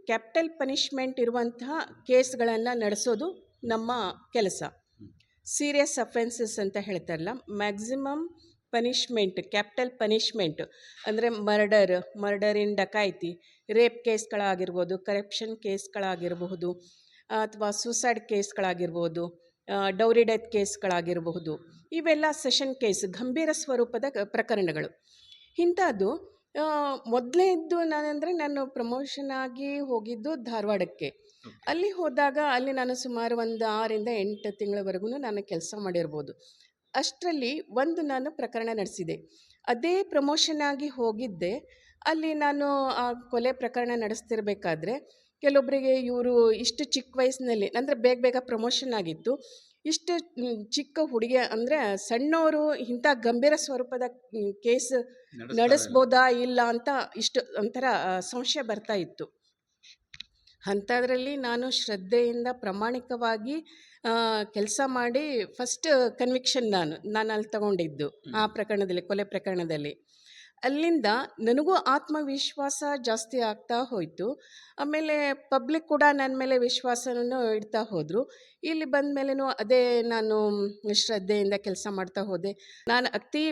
ಕ್ಯಾಪಿಟಲ್ ಪನಿಷ್ಮೆಂಟ್ ಇರುವಂತಹ ಕೇಸ್ಗಳನ್ನು ನಡೆಸೋದು ನಮ್ಮ ಕೆಲಸ. ಸೀರಿಯಸ್ ಅಫೆನ್ಸಸ್ ಅಂತ ಹೇಳ್ತಾರಲ್ಲ, ಮ್ಯಾಕ್ಸಿಮಮ್ ಪನಿಷ್ಮೆಂಟ್, ಕ್ಯಾಪಿಟಲ್ ಪನಿಷ್ಮೆಂಟ್ ಅಂದರೆ ಮರ್ಡರ್ ಮರ್ಡರ್ ಇನ್ ಡಕಾಯಿತಿ, ರೇಪ್ ಕೇಸ್ಗಳಾಗಿರ್ಬೋದು, ಕರಪ್ಷನ್ ಕೇಸ್ಗಳಾಗಿರಬಹುದು, ಅಥವಾ ಸೂಸೈಡ್ ಕೇಸ್ಗಳಾಗಿರ್ಬೋದು ಡೌರಿ ಡೆತ್ ಕೇಸ್ಗಳಾಗಿರಬಹುದು, ಇವೆಲ್ಲ ಸೆಷನ್ ಕೇಸ್, ಗಂಭೀರ ಸ್ವರೂಪದ ಪ್ರಕರಣಗಳು. ಇಂಥದ್ದು ಮೊದಲೇ ಇದ್ದು ನಾನಂದರೆ ನಾನು ಪ್ರಮೋಷನ್ ಆಗಿ ಹೋಗಿದ್ದು ಧಾರವಾಡಕ್ಕೆ. ಅಲ್ಲಿ ಹೋದಾಗ ಅಲ್ಲಿ ನಾನು ಸುಮಾರು ಒಂದು ಆರಿಂದ ಎಂಟು ತಿಂಗಳವರೆಗೂ ನಾನು ಕೆಲಸ ಮಾಡಿರ್ಬೋದು. ಅಷ್ಟರಲ್ಲಿ ಒಂದು ನಾನು ಪ್ರಕರಣ ನಡೆಸಿದೆ. ಅದೇ ಪ್ರಮೋಷನ್ ಆಗಿ ಹೋಗಿದ್ದೆ. ಅಲ್ಲಿ ನಾನು ಆ ಕೊಲೆ ಪ್ರಕರಣ ನಡೆಸ್ತಿರ್ಬೇಕಾದ್ರೆ ಕೆಲವೊಬ್ಬರಿಗೆ ಇವರು ಇಷ್ಟು ಚಿಕ್ಕ ವಯಸ್ಸಿನಲ್ಲಿ ಅಂದರೆ ಬೇಗ ಬೇಗ ಪ್ರಮೋಷನ್ ಆಗಿತ್ತು. ಇಷ್ಟು ಚಿಕ್ಕ ಹುಡುಗಿ ಅಂದರೆ ಸಣ್ಣವರು ಇಂಥ ಗಂಭೀರ ಸ್ವರೂಪದ ಕೇಸ್ ನಡೆಸ್ಬೋದಾ ಇಲ್ಲ ಅಂತ ಇಷ್ಟು ಒಂಥರ ಸಂಶಯ ಬರ್ತಾ ಇತ್ತು. ಅಂಥದ್ರಲ್ಲಿ ನಾನು ಶ್ರದ್ಧೆಯಿಂದ ಪ್ರಾಮಾಣಿಕವಾಗಿ ಕೆಲಸ ಮಾಡಿ ಫಸ್ಟ್ ಕನ್ವಿಕ್ಷನ್ ನಾನು ನಾನು ಅಲ್ಲಿ ತಗೊಂಡಿದ್ದು ಆ ಪ್ರಕರಣದಲ್ಲಿ ಕೊಲೆ ಪ್ರಕರಣದಲ್ಲಿ. ಅಲ್ಲಿಂದ ನನಗೂ ಆತ್ಮವಿಶ್ವಾಸ ಜಾಸ್ತಿ ಆಗ್ತಾ ಹೋಯಿತು. ಆಮೇಲೆ ಪಬ್ಲಿಕ್ ಕೂಡ ನನ್ನ ಮೇಲೆ ವಿಶ್ವಾಸನೂ ಇಡ್ತಾ ಹೋದರು. ಇಲ್ಲಿ ಬಂದ ಮೇಲೆನೂ ಅದೇ ನಾನು ಶ್ರದ್ಧೆಯಿಂದ ಕೆಲಸ ಮಾಡ್ತಾ ಹೋದೆ. ನಾನು ಅತಿ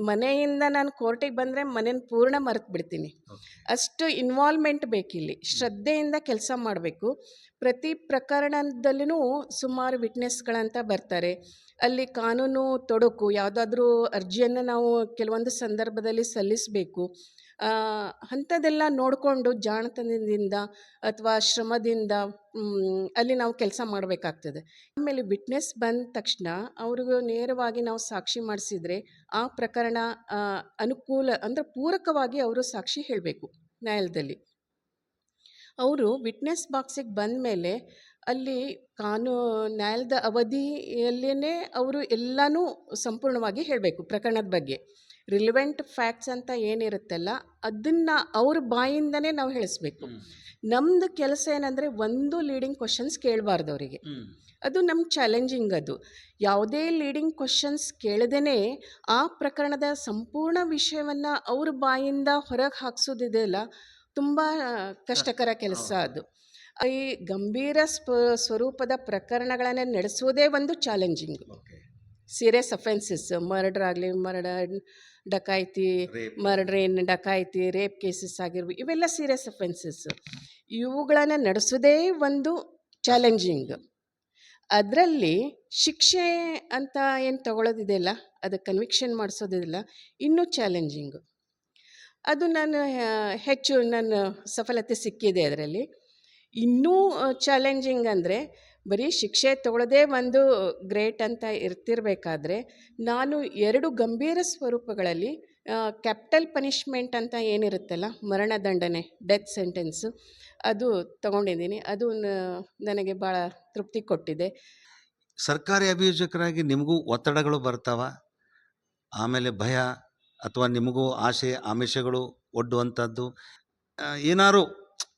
ಮನೆಯಿಂದ ನಾನು ಕೋರ್ಟಿಗೆ ಬಂದರೆ ಮನೇನ ಪೂರ್ಣ ಮರೆತು ಬಿಡ್ತೀನಿ. ಅಷ್ಟು ಇನ್ವಾಲ್ವ್ಮೆಂಟ್ ಬೇಕಿಲ್ಲಿ. ಶ್ರದ್ಧೆಯಿಂದ ಕೆಲಸ ಮಾಡಬೇಕು. ಪ್ರತಿ ಪ್ರಕರಣದಲ್ಲೂ ಸುಮಾರು ವಿಟ್ನೆಸ್ಗಳಂತ ಬರ್ತಾರೆ. ಅಲ್ಲಿ ಕಾನೂನು ತೊಡಕು ಯಾವುದಾದ್ರೂ ಅರ್ಜಿಯನ್ನು ನಾವು ಕೆಲವೊಂದು ಸಂದರ್ಭದಲ್ಲಿ ಸಲ್ಲಿಸಬೇಕು. ಅಂಥದ್ದೆಲ್ಲ ನೋಡಿಕೊಂಡು ಜಾಣತನದಿಂದ ಅಥವಾ ಶ್ರಮದಿಂದ ಅಲ್ಲಿ ನಾವು ಕೆಲಸ ಮಾಡಬೇಕಾಗ್ತದೆ. ಆಮೇಲೆ ವಿಟ್ನೆಸ್ ಬಂದ ತಕ್ಷಣ ಅವ್ರಿಗೂ ನೇರವಾಗಿ ನಾವು ಸಾಕ್ಷಿ ಮಾಡಿಸಿದರೆ ಆ ಪ್ರಕರಣ ಅನುಕೂಲ ಅಂದರೆ ಪೂರಕವಾಗಿ ಅವರು ಸಾಕ್ಷಿ ಹೇಳಬೇಕು ನ್ಯಾಯಾಲಯದಲ್ಲಿ. ಅವರು ವಿಟ್ನೆಸ್ ಬಾಕ್ಸಿಗೆ ಬಂದ ಮೇಲೆ ಅಲ್ಲಿ ಕಾನೂ, ನ್ಯಾಯಾಲಯದ ಅವಧಿಯಲ್ಲೇ ಅವರು ಎಲ್ಲನೂ ಸಂಪೂರ್ಣವಾಗಿ ಹೇಳಬೇಕು ಪ್ರಕರಣದ ಬಗ್ಗೆ. ರಿಲಿವೆಂಟ್ ಫ್ಯಾಕ್ಟ್ಸ್ ಅಂತ ಏನಿರುತ್ತಲ್ಲ ಅದನ್ನು ಅವ್ರ ಬಾಯಿಂದನೇ ನಾವು ಹೇಳಿಸ್ಬೇಕು. ನಮ್ಮದು ಕೆಲಸ ಏನಂದರೆ ಒಂದು ಲೀಡಿಂಗ್ ಕ್ವಶನ್ಸ್ ಕೇಳಬಾರ್ದು ಅವರಿಗೆ ಅದು ನಮ್ಮ ಚಾಲೆಂಜಿಂಗ್ ಅದು. ಯಾವುದೇ ಲೀಡಿಂಗ್ ಕ್ವಶನ್ಸ್ ಕೇಳದೇ ಆ ಪ್ರಕರಣದ ಸಂಪೂರ್ಣ ವಿಷಯವನ್ನು ಅವ್ರ ಬಾಯಿಂದ ಹೊರಗೆ ಹಾಕ್ಸೋದಿದೆಯಲ್ಲ ತುಂಬ ಕಷ್ಟಕರ ಕೆಲಸ ಅದು. ಈ ಗಂಭೀರ ಸ್ವ ಸ್ವರೂಪದ ಪ್ರಕರಣಗಳನ್ನು ನಡೆಸೋದೇ ಒಂದು ಚಾಲೆಂಜಿಂಗ್ ಸೀರಿಯಸ್ ಅಫೆನ್ಸಸ್ ಮರ್ಡರ್ ಆಗಲಿ ಮರ್ಡರ್ ಡಕಾಯಿತಿ ಮರ್ಡ್ರೇನ್ ಡಕಾಯಿತಿ ರೇಪ್ ಕೇಸಸ್ ಆಗಿರ್ಬೋದು ಇವೆಲ್ಲ ಸೀರಿಯಸ್ ಅಫೆನ್ಸಸ್ ಇವುಗಳನ್ನು ನಡೆಸೋದೇ ಒಂದು ಚಾಲೆಂಜಿಂಗ್ ಅದರಲ್ಲಿ ಶಿಕ್ಷೆ ಅಂತ ಏನು ತಗೊಳ್ಳೋದಿದೆಯಲ್ಲ ಅದು ಕನ್ವಿಕ್ಷನ್ ಮಾಡಿಸೋದಿಲ್ಲ ಇನ್ನೂ ಚಾಲೆಂಜಿಂಗು ಅದು ನಾನು ಹೆಚ್ಚು ನಾನು ಸಫಲತೆ ಸಿಕ್ಕಿದೆ ಅದರಲ್ಲಿ. ಇನ್ನೂ ಚಾಲೆಂಜಿಂಗ್ ಅಂದರೆ ಬರೀ ಶಿಕ್ಷೆ ತಗೊಳ್ಳೋದೇ ಒಂದು ಗ್ರೇಟ್ ಅಂತ ಇರ್ತಿರಬೇಕಾದ್ರೆ ನಾನು ಎರಡು ಗಂಭೀರ ಸ್ವರೂಪಗಳಲ್ಲಿ ಕ್ಯಾಪಿಟಲ್ ಪನಿಷ್ಮೆಂಟ್ ಅಂತ ಏನಿರುತ್ತಲ್ಲ ಮರಣದಂಡನೆ ಡೆತ್ ಸೆಂಟೆನ್ಸು, ಅದು ತಗೊಂಡಿದ್ದೀನಿ. ಅದು ನನಗೆ ಭಾಳ ತೃಪ್ತಿ ಕೊಟ್ಟಿದೆ. ಸರ್ಕಾರಿ ಅಭಿಯೋಜಕರಾಗಿ ನಿಮಗೂ ಒತ್ತಡಗಳು ಬರ್ತಾವ? ಆಮೇಲೆ ಭಯ, ಅಥವಾ ನಿಮಗೂ ಆಸೆ, ಆಮಿಷಗಳು ಒಡ್ಡುವಂಥದ್ದು? ಏನಾರು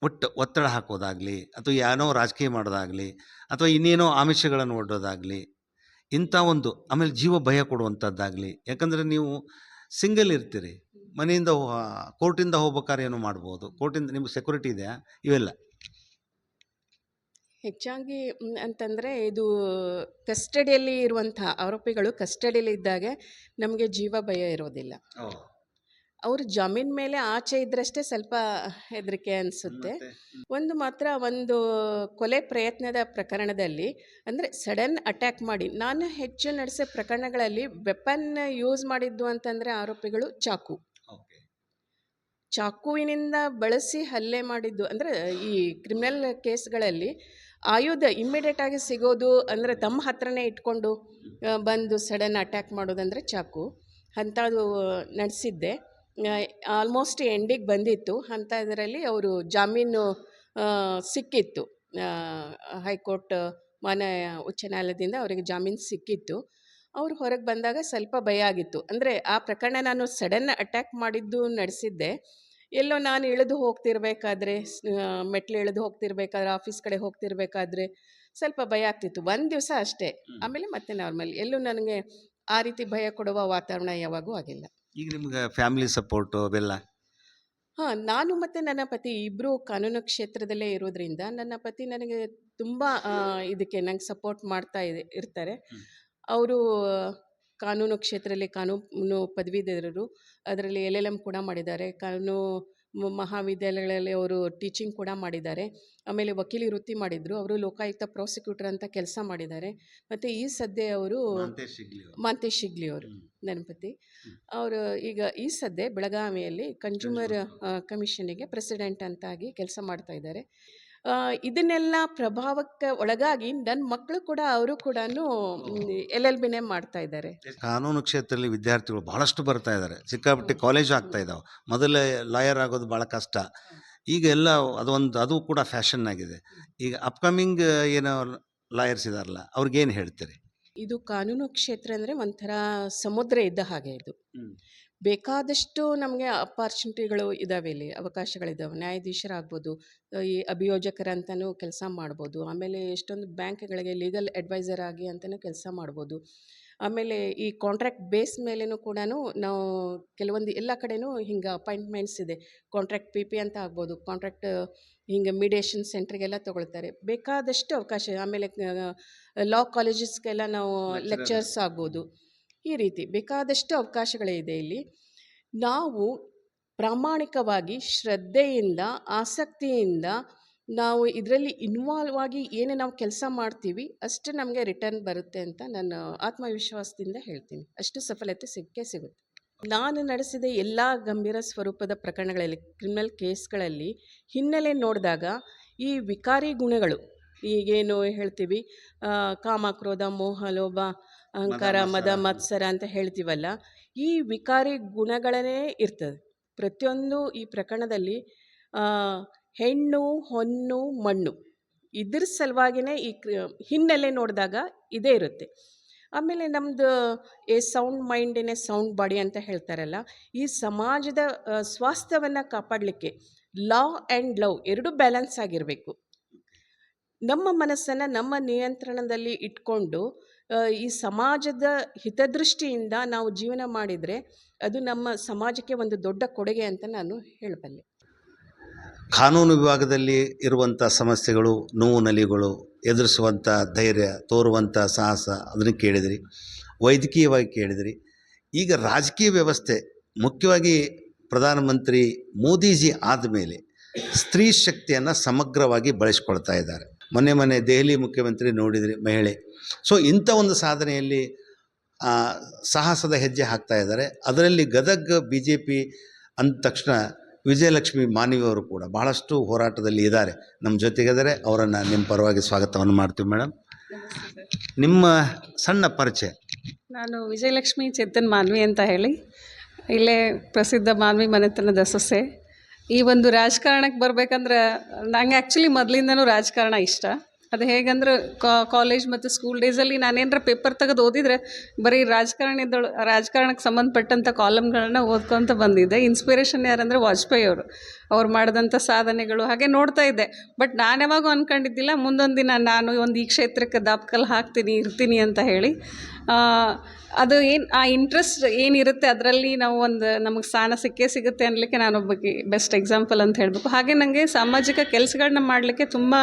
ಒಟ್ಟು ಒತ್ತಡ ಹಾಕೋದಾಗಲಿ ಅಥವಾ ಏನೋ ರಾಜಕೀಯ ಮಾಡೋದಾಗಲಿ ಅಥವಾ ಇನ್ನೇನೋ ಆಮಿಷಗಳನ್ನು ಒಡ್ಡೋದಾಗಲಿ ಇಂಥ ಒಂದು ಆಮೇಲೆ ಜೀವ ಭಯ ಕೊಡುವಂಥದ್ದಾಗಲಿ ಯಾಕಂದರೆ ನೀವು ಸಿಂಗಲ್ ಇರ್ತೀರಿ ಮನೆಯಿಂದ ಕೋರ್ಟಿಂದ ಹೋಗ್ಬೇಕಾದ್ರೆ ಏನೋ ಮಾಡ್ಬೋದು ಕೋರ್ಟಿಂದ ನಿಮ್ಗೆ ಸೆಕ್ಯೂರಿಟಿ ಇದೆಯಾ? ಇವೆಲ್ಲ. ಹೆಚ್ಚಾಗಿ ಅಂತಂದರೆ ಇದು ಕಸ್ಟಡಿಯಲ್ಲಿ ಇರುವಂಥ ಆರೋಪಿಗಳು ಕಸ್ಟಡಿಯಲ್ಲಿ ಇದ್ದಾಗೆ ನಮಗೆ ಜೀವ ಭಯ ಇರೋದಿಲ್ಲ. ಅವರು ಜಾಮೀನ್ ಮೇಲೆ ಆಚೆ ಇದ್ರಷ್ಟೇ ಸ್ವಲ್ಪ ಹೆದರಿಕೆ ಅನಿಸುತ್ತೆ. ಒಂದು ಮಾತ್ರ ಒಂದು ಕೊಲೆ ಪ್ರಯತ್ನದ ಪ್ರಕರಣದಲ್ಲಿ ಅಂದರೆ ಸಡನ್ ಅಟ್ಯಾಕ್ ಮಾಡಿ ನಾನು ಹೆಚ್ಚು ನಡೆಸೋ ಪ್ರಕರಣಗಳಲ್ಲಿ ವೆಪನ್ ಯೂಸ್ ಮಾಡಿದ್ದು ಅಂತಂದರೆ ಆರೋಪಿಗಳು ಚಾಕು. ಚಾಕುವಿನಿಂದ ಬಳಸಿ ಹಲ್ಲೆ ಮಾಡಿದ್ದು ಅಂದರೆ ಈ ಕ್ರಿಮಿನಲ್ ಕೇಸ್ಗಳಲ್ಲಿ ಆಯುಧ ಇಮ್ಮಿಡಿಯೇಟಾಗಿ ಸಿಗೋದು ಅಂದರೆ ತಮ್ಮ ಹತ್ರನೇ ಇಟ್ಕೊಂಡು ಬಂದು ಸಡನ್ ಅಟ್ಯಾಕ್ ಮಾಡೋದಂದರೆ ಚಾಕು. ಅಂಥದ್ದು ನಡೆಸಿದ್ದೆ. ಆಲ್ಮೋಸ್ಟ್ ಎಂಡಿಗೆ ಬಂದಿತ್ತು. ಅಂಥದ್ರಲ್ಲಿ ಅವರು ಜಾಮೀನು ಸಿಕ್ಕಿತ್ತು. ಹೈಕೋರ್ಟ್ ಮಾನ್ಯ ಉಚ್ಚ ನ್ಯಾಯಾಲಯದಿಂದ ಅವರಿಗೆ ಜಾಮೀನು ಸಿಕ್ಕಿತ್ತು. ಅವರು ಹೊರಗೆ ಬಂದಾಗ ಸ್ವಲ್ಪ ಭಯ ಆಗಿತ್ತು. ಅಂದರೆ ಆ ಪ್ರಕರಣ ನಾನು ಸಡನ್ ಅಟ್ಯಾಕ್ ಮಾಡಿದ್ದು ನಡೆಸಿದ್ದೆ. ಎಲ್ಲೋ ನಾನು ಇಳಿದು ಹೋಗ್ತಿರ್ಬೇಕಾದ್ರೆ ಮೆಟ್ಲು ಇಳಿದು ಹೋಗ್ತಿರ್ಬೇಕಾದ್ರೆ ಆಫೀಸ್ ಕಡೆ ಹೋಗ್ತಿರ್ಬೇಕಾದ್ರೆ ಸ್ವಲ್ಪ ಭಯ ಆಗ್ತಿತ್ತು. ಒಂದು ದಿವಸ ಅಷ್ಟೇ. ಆಮೇಲೆ ಮತ್ತೆ ನಾರ್ಮಲ್ ಎಲ್ಲೂ ನನಗೆ ಆ ರೀತಿ ಭಯ ಕೊಡುವ ವಾತಾವರಣ ಯಾವಾಗೂ ಆಗಿಲ್ಲ. ಈಗ ನಿಮ್ಗೆ ಫ್ಯಾಮಿಲಿ ಸಪೋರ್ಟು ಅವೆಲ್ಲ? ಹಾಂ ನಾನು ಮತ್ತು ನನ್ನ ಪತಿ ಇಬ್ಬರು ಕಾನೂನು ಕ್ಷೇತ್ರದಲ್ಲೇ ಇರೋದ್ರಿಂದ ನನ್ನ ಪತಿ ನನಗೆ ತುಂಬ ಇದಕ್ಕೆ ನಂಗೆ ಸಪೋರ್ಟ್ ಮಾಡ್ತಾ ಇದೆ ಇರ್ತಾರೆ. ಅವರು ಕಾನೂನು ಕ್ಷೇತ್ರದಲ್ಲಿ ಕಾನೂನು ಪದವೀಧರರು ಅದರಲ್ಲಿ ಎಲ್ ಎಲ್ ಎಂ ಕೂಡ ಮಾಡಿದ್ದಾರೆ. ಕಾನೂನು ಮಹಾವಿದ್ಯಾಲಯಗಳಲ್ಲಿ ಅವರು ಟೀಚಿಂಗ್ ಕೂಡ ಮಾಡಿದ್ದಾರೆ. ಆಮೇಲೆ ವಕೀಲಿ ವೃತ್ತಿ ಮಾಡಿದರು. ಅವರು ಲೋಕಾಯುಕ್ತ ಪ್ರಾಸಿಕ್ಯೂಟರ್ ಅಂತ ಕೆಲಸ ಮಾಡಿದ್ದಾರೆ. ಮತ್ತು ಈ ಸದ್ಯ ಅವರು ಮಾಂತೇಶ್ ಶಿಗ್ಲಿ ಅವರು ನನ್ನ ಪತಿ ಅವರು ಈಗ ಈ ಸದ್ಯ ಬೆಳಗಾವಿಯಲ್ಲಿ ಕನ್ಸ್ಯೂಮರ್ ಕಮಿಷನಿಗೆ ಪ್ರೆಸಿಡೆಂಟ್ ಅಂತಾಗಿ ಕೆಲಸ ಮಾಡ್ತಾ ಇದ್ದಾರೆ. ಇದನ್ನೆಲ್ಲ ಪ್ರಭಾವಕ್ಕೆ ಒಳಗಾಗಿ ನನ್ನ ಮಕ್ಕಳು ಕೂಡ ಅವರು ಕೂಡ ಎಲ್ ಎಲ್ ಬಿನೇ ಮಾಡ್ತಾ ಇದ್ದಾರೆ. ಕಾನೂನು ಕ್ಷೇತ್ರದಲ್ಲಿ ವಿದ್ಯಾರ್ಥಿಗಳು ಬಹಳಷ್ಟು ಬರ್ತಾ ಇದ್ದಾರೆ. ಸಿಕ್ಕಾಪಟ್ಟೆ ಕಾಲೇಜ್ ಆಗ್ತಾ ಇದ್ದಾವೆ ಮೊದಲೇ ಲಾಯರ್ ಆಗೋದು ಭಾಳ ಕಷ್ಟ. ಈಗ ಎಲ್ಲ ಅದೊಂದು ಅದು ಕೂಡ ಫ್ಯಾಷನ್ ಆಗಿದೆ. ಈಗ ಅಪ್ಕಮಿಂಗ್ ಏನೋ ಲಾಯರ್ಸ್ ಇದಾರಲ್ಲ ಅವ್ರಿಗೇನು ಹೇಳ್ತೀರಿ? ಇದು ಕಾನೂನು ಕ್ಷೇತ್ರ ಅಂದರೆ ಒಂಥರ ಸಮುದ್ರ ಇದ್ದ ಹಾಗೆ ಇದು. ಬೇಕಾದಷ್ಟು ನಮಗೆ ಅಪಾರ್ಚುನಿಟಿಗಳು ಇದ್ದಾವೆ ಇಲ್ಲಿ ಅವಕಾಶಗಳಿದ್ದಾವೆ ನ್ಯಾಯಾಧೀಶರಾಗ್ಬೋದು ಈ ಅಭಿಯೋಜಕರಂತನೂ ಕೆಲಸ ಮಾಡ್ಬೋದು. ಆಮೇಲೆ ಎಷ್ಟೊಂದು ಬ್ಯಾಂಕ್ಗಳಿಗೆ ಲೀಗಲ್ ಅಡ್ವೈಸರ್ ಆಗಿ ಅಂತಲೂ ಕೆಲಸ ಮಾಡ್ಬೋದು. ಆಮೇಲೆ ಈ ಕಾಂಟ್ರಾಕ್ಟ್ ಬೇಸ್ ಮೇಲೆಯೂ ಕೂಡ ನಾವು ಕೆಲವೊಂದು ಎಲ್ಲ ಕಡೆನೂ ಹಿಂಗೆ ಅಪಾಯಿಂಟ್ಮೆಂಟ್ಸ್ ಇದೆ. ಕಾಂಟ್ರಾಕ್ಟ್ ಪಿ ಪಿ ಅಂತ ಆಗ್ಬೋದು ಕಾಂಟ್ರಾಕ್ಟ್ ಹಿಂಗೆ ಮೀಡಿಯೇಷನ್ ಸೆಂಟ್ರಿಗೆಲ್ಲ ತೊಗೊಳ್ತಾರೆ. ಬೇಕಾದಷ್ಟು ಅವಕಾಶ ಆಮೇಲೆ ಲಾ ಕಾಲೇಜಸ್ಗೆಲ್ಲ ನಾವು ಲೆಕ್ಚರ್ಸ್ ಆಗ್ಬೋದು. ಈ ರೀತಿ ಬೇಕಾದಷ್ಟು ಅವಕಾಶಗಳೇ ಇದೆ ಇಲ್ಲಿ. ನಾವು ಪ್ರಾಮಾಣಿಕವಾಗಿ ಶ್ರದ್ಧೆಯಿಂದ, ಆಸಕ್ತಿಯಿಂದ ನಾವು ಇದರಲ್ಲಿ ಇನ್ವಾಲ್ವ್ ಆಗಿ ಏನೇ ನಾವು ಕೆಲಸ ಮಾಡ್ತೀವಿ, ಅಷ್ಟು ನಮಗೆ ರಿಟರ್ನ್ ಬರುತ್ತೆ ಅಂತ ನಾನು ಆತ್ಮವಿಶ್ವಾಸದಿಂದ ಹೇಳ್ತೀನಿ. ಅಷ್ಟು ಸಫಲತೆ ಸಿಕ್ಕೇ ಸಿಗುತ್ತೆ. ನಾನು ನಡೆಸಿದ ಎಲ್ಲ ಗಂಭೀರ ಸ್ವರೂಪದ ಪ್ರಕರಣಗಳಲ್ಲಿ ಕ್ರಿಮಿನಲ್ ಕೇಸ್ಗಳಲ್ಲಿ ಹಿನ್ನೆಲೆ ನೋಡಿದಾಗ ಈ ವಿಕಾರಿ ಗುಣಗಳು, ಈಗೇನು ಹೇಳ್ತೀವಿ ಕಾಮ ಕ್ರೋಧ ಮೋಹ, ಲೋಭ ಅಹಂಕಾರ ಮದ ಮತ್ಸರ ಅಂತ ಹೇಳ್ತೀವಲ್ಲ ಈ ವಿಕಾರಿ ಗುಣಗಳೇ ಇರ್ತದೆ. ಪ್ರತಿಯೊಂದು ಈ ಪ್ರಕರಣದಲ್ಲಿ ಹೆಣ್ಣು ಹೊನ್ನು ಮಣ್ಣು ಇದ್ರ ಸಲುವಾಗಿನೇ ಈ ಹಿನ್ನೆಲೆ ನೋಡಿದಾಗ ಇದೇ ಇರುತ್ತೆ. ಆಮೇಲೆ ನಮ್ಮದು ಎ ಸೌಂಡ್ ಮೈಂಡ್ ಏನೇ ಸೌಂಡ್ ಬಾಡಿ ಅಂತ ಹೇಳ್ತಾರಲ್ಲ ಈ ಸಮಾಜದ ಸ್ವಾಸ್ಥ್ಯವನ್ನು ಕಾಪಾಡಲಿಕ್ಕೆ ಲಾ ಆ್ಯಂಡ್ ಲವ್ ಎರಡೂ ಬ್ಯಾಲೆನ್ಸ್ ಆಗಿರಬೇಕು. ನಮ್ಮ ಮನಸ್ಸನ್ನು ನಮ್ಮ ನಿಯಂತ್ರಣದಲ್ಲಿ ಇಟ್ಕೊಂಡು ಈ ಸಮಾಜದ ಹಿತದೃಷ್ಟಿಯಿಂದ ನಾವು ಜೀವನ ಮಾಡಿದರೆ ಅದು ನಮ್ಮ ಸಮಾಜಕ್ಕೆ ಒಂದು ದೊಡ್ಡ ಕೊಡುಗೆ ಅಂತ ನಾನು ಹೇಳಬಲ್ಲೆ. ಕಾನೂನು ವಿಭಾಗದಲ್ಲಿ ಇರುವಂಥ ಸಮಸ್ಯೆಗಳು, ನೋವು ನಲಿಗಳು, ಎದುರಿಸುವಂಥ ಧೈರ್ಯ, ತೋರುವಂಥ ಸಾಹಸ ಅದನ್ನು ಕೇಳಿದಿರಿ, ವೈದ್ಯಕೀಯವಾಗಿ ಕೇಳಿದಿರಿ. ಈಗ ರಾಜಕೀಯ ವ್ಯವಸ್ಥೆ, ಮುಖ್ಯವಾಗಿ ಪ್ರಧಾನಮಂತ್ರಿ ಮೋದಿಜಿ ಆದಮೇಲೆ ಸ್ತ್ರೀ ಶಕ್ತಿಯನ್ನು ಸಮಗ್ರವಾಗಿ ಬಳಸ್ಕೊಳ್ತಾ ಇದ್ದಾರೆ. ಮೊನ್ನೆ ಮೊನ್ನೆ ದೆಹಲಿ ಮುಖ್ಯಮಂತ್ರಿ ನೋಡಿದ್ರಿ ಮಹಿಳೆ. ಸೊ ಇಂಥ ಒಂದು ಸಾಧನೆಯಲ್ಲಿ ಸಾಹಸದ ಹೆಜ್ಜೆ ಹಾಕ್ತಾ ಇದ್ದಾರೆ. ಅದರಲ್ಲಿ ಗದಗ್ ಬಿ ಜೆ ಪಿ ಅಂದ ತಕ್ಷಣ ವಿಜಯಲಕ್ಷ್ಮಿ ಮಾನವಿಯವರು ಕೂಡ ಬಹಳಷ್ಟು ಹೋರಾಟದಲ್ಲಿ ಇದ್ದಾರೆ. ನಮ್ಮ ಜೊತೆಗಿದ್ದಾರೆ. ಅವರನ್ನು ನಿಮ್ಮ ಪರವಾಗಿ ಸ್ವಾಗತವನ್ನು ಮಾಡ್ತೀವಿ ಮೇಡಮ್ ನಿಮ್ಮ ಸಣ್ಣ ಪರಿಚಯ. ನಾನು ವಿಜಯಲಕ್ಷ್ಮಿ ಚೇತನ್ ಮಾನ್ವಿ ಅಂತ ಹೇಳಿ. ಇಲ್ಲೇ ಪ್ರಸಿದ್ಧ ಮಾನ್ವಿ ಮನೆತನದ ಸೊಸೆ. ಈ ಒಂದು ರಾಜಕಾರಣಕ್ಕೆ ಬರಬೇಕಂದ್ರೆ, ನಂಗೆ ಆ್ಯಕ್ಚುಲಿ ಮೊದಲಿಂದನೂ ರಾಜಕಾರಣ ಇಷ್ಟ. ಅದು ಹೇಗಂದ್ರೆ ಕಾಲೇಜ್ ಮತ್ತು ಸ್ಕೂಲ್ ಡೇಸಲ್ಲಿ ನಾನೇನಾರ ಪೇಪರ್ ತೆಗೆದು ಓದಿದರೆ, ಬರೀ ರಾಜಕಾರಣದೊಳ ರಾಜಕಾರಣಕ್ಕೆ ಸಂಬಂಧಪಟ್ಟಂಥ ಕಾಲಮ್ಗಳನ್ನ ಓದ್ಕೊತ ಬಂದಿದ್ದೆ. ಇನ್ಸ್ಪಿರೇಷನ್ ಯಾರಂದರೆ ವಾಜಪೇಯಿ ಅವರು. ಅವ್ರು ಮಾಡಿದಂಥ ಸಾಧನೆಗಳು ಹಾಗೆ ನೋಡ್ತಾ ಇದ್ದೆ. ಬಟ್ ನಾನು ಯಾವಾಗೂ ಅಂದ್ಕೊಂಡಿದ್ದಿಲ್ಲ ಮುಂದೊಂದು ದಿನ ನಾನು ಒಂದು ಈ ಕ್ಷೇತ್ರಕ್ಕೆ ದಾಪಕಲ್ ಹಾಕ್ತೀನಿ, ಇರ್ತೀನಿ ಅಂತ ಹೇಳಿ. ಅದು ಏನು, ಆ ಇಂಟ್ರೆಸ್ಟ್ ಏನಿರುತ್ತೆ ಅದರಲ್ಲಿ ನಾವು ಒಂದು ನಮಗೆ ಸ್ಥಾನ ಸಿಕ್ಕೇ ಸಿಗುತ್ತೆ ಅನ್ನಲಿಕ್ಕೆ ನಾನೊಬ್ಬಕ್ಕೆ ಬೆಸ್ಟ್ ಎಕ್ಸಾಂಪಲ್ ಅಂತ ಹೇಳಬೇಕು. ಹಾಗೆ ನನಗೆ ಸಾಮಾಜಿಕ ಕೆಲಸಗಳನ್ನ ಮಾಡಲಿಕ್ಕೆ ತುಂಬ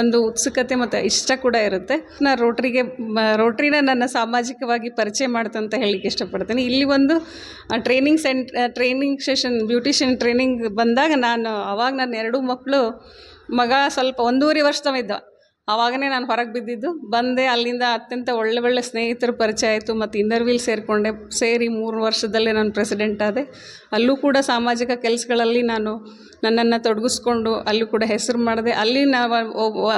ಒಂದು ಉತ್ಸುಕತೆ ಮತ್ತು ಇಷ್ಟ ಕೂಡ ಇರುತ್ತೆ. ನಾನು ರೋಟ್ರಿಗೆ ರೋಟ್ರಿನ ನನ್ನ ಸಾಮಾಜಿಕವಾಗಿ ಪರಿಚಯ ಮಾಡ್ತು ಅಂತ ಹೇಳಲಿಕ್ಕೆ ಇಷ್ಟಪಡ್ತೀನಿ. ಇಲ್ಲಿ ಒಂದು ಟ್ರೈನಿಂಗ್ ಸೆಂಟ್ ಟ್ರೈನಿಂಗ್ ಸೆಷನ್ ಬ್ಯೂಟಿಷಿಯನ್ ಟ್ರೈನಿಂಗ್ ಬಂದಾಗ ನಾನು ಅವಾಗ ನನ್ನ ಎರಡೂ ಮಕ್ಕಳು ಮಗ ಸ್ವಲ್ಪ ಒಂದೂವರೆ ವರ್ಷದವ ಇದ್ದ. ಆವಾಗನೇ ನಾನು ಹೊರಗೆ ಬಿದ್ದಿದ್ದು, ಬಂದೆ ಅಲ್ಲಿಂದ ಅತ್ಯಂತ ಒಳ್ಳೆ ಒಳ್ಳೆ ಸ್ನೇಹಿತರ ಪರಿಚಯ ಆಯಿತು ಮತ್ತು ಇನ್ನರ್ವಿಲ್ ಸೇರಿಕೊಂಡೆ. ಸೇರಿ ಮೂರು ವರ್ಷದಲ್ಲೇ ನಾನು ಪ್ರೆಸಿಡೆಂಟ್ ಆದೆ. ಅಲ್ಲೂ ಕೂಡ ಸಾಮಾಜಿಕ ಕೆಲಸಗಳಲ್ಲಿ ನಾನು ನನ್ನನ್ನು ತೊಡಗಿಸ್ಕೊಂಡು ಅಲ್ಲೂ ಕೂಡ ಹೆಸರು ಮಾಡಿದೆ. ಅಲ್ಲಿ ನಾವು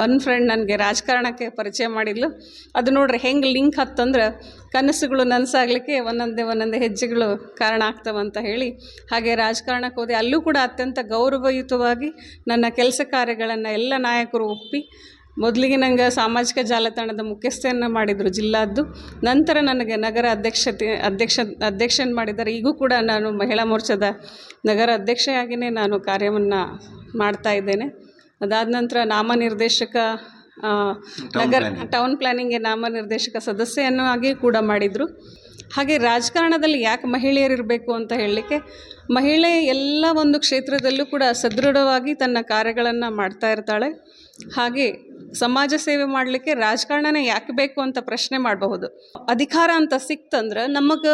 ಒನ್ ಫ್ರೆಂಡ್ ನನಗೆ ರಾಜಕಾರಣಕ್ಕೆ ಪರಿಚಯ ಮಾಡಿದ್ಲು. ಅದು ನೋಡ್ರಿ ಹೆಂಗೆ ಲಿಂಕ್ ಹತ್ತಂದ್ರೆ ಕನಸುಗಳು ನನಸಾಗಲಿಕ್ಕೆ ಒಂದೊಂದೇ ಒಂದೊಂದೇ ಹೆಜ್ಜೆಗಳು ಕಾರಣ ಆಗ್ತವಂತ ಹೇಳಿ. ಹಾಗೆ ರಾಜಕಾರಣಕ್ಕೆ ಹೋದೆ. ಅಲ್ಲೂ ಕೂಡ ಅತ್ಯಂತ ಗೌರವಯುತವಾಗಿ ನನ್ನ ಕೆಲಸ ಕಾರ್ಯಗಳನ್ನು ಎಲ್ಲ ನಾಯಕರು ಒಪ್ಪಿ ಮೊದಲಿಗೆ ನಂಗೆ ಸಾಮಾಜಿಕ ಜಾಲತಾಣದ ಮುಖ್ಯಸ್ಥೆಯನ್ನು ಮಾಡಿದರು ಜಿಲ್ಲಾದ್ದು. ನಂತರ ನನಗೆ ನಗರ ಅಧ್ಯಕ್ಷತೆ ಅಧ್ಯಕ್ಷ ಅಧ್ಯಕ್ಷನ್ ಮಾಡಿದ್ದಾರೆ. ಈಗೂ ಕೂಡ ನಾನು ಮಹಿಳಾ ಮೋರ್ಚಾದ ನಗರ ಅಧ್ಯಕ್ಷೆಯಾಗಿಯೇ ನಾನು ಕಾರ್ಯವನ್ನು ಮಾಡ್ತಾ ಇದ್ದೇನೆ. ಅದಾದ ನಂತರ ನಾಮನಿರ್ದೇಶಕ ನಗರ ಟೌನ್ ಪ್ಲ್ಯಾನಿಂಗ್ಗೆ ನಾಮನಿರ್ದೇಶಕ ಸದಸ್ಯನೂ ಆಗಿ ಕೂಡ ಮಾಡಿದರು. ಹಾಗೆ ರಾಜಕಾರಣದಲ್ಲಿ ಯಾಕೆ ಮಹಿಳೆಯರಿರಬೇಕು ಅಂತ ಹೇಳಲಿಕ್ಕೆ ಮಹಿಳೆ ಎಲ್ಲ ಒಂದು ಕ್ಷೇತ್ರದಲ್ಲೂ ಕೂಡ ಸದೃಢವಾಗಿ ತನ್ನ ಕಾರ್ಯಗಳನ್ನು ಮಾಡ್ತಾ ಇರ್ತಾಳೆ. ಹಾಗೆ ಸಮಾಜ ಸೇವೆ ಮಾಡಲಿಕ್ಕೆ ರಾಜಕಾರಣನೇ ಯಾಕೆ ಬೇಕು ಅಂತ ಪ್ರಶ್ನೆ ಮಾಡಬಹುದು. ಅಧಿಕಾರ ಅಂತ ಸಿಕ್ತಂದ್ರೆ ನಮಗೆ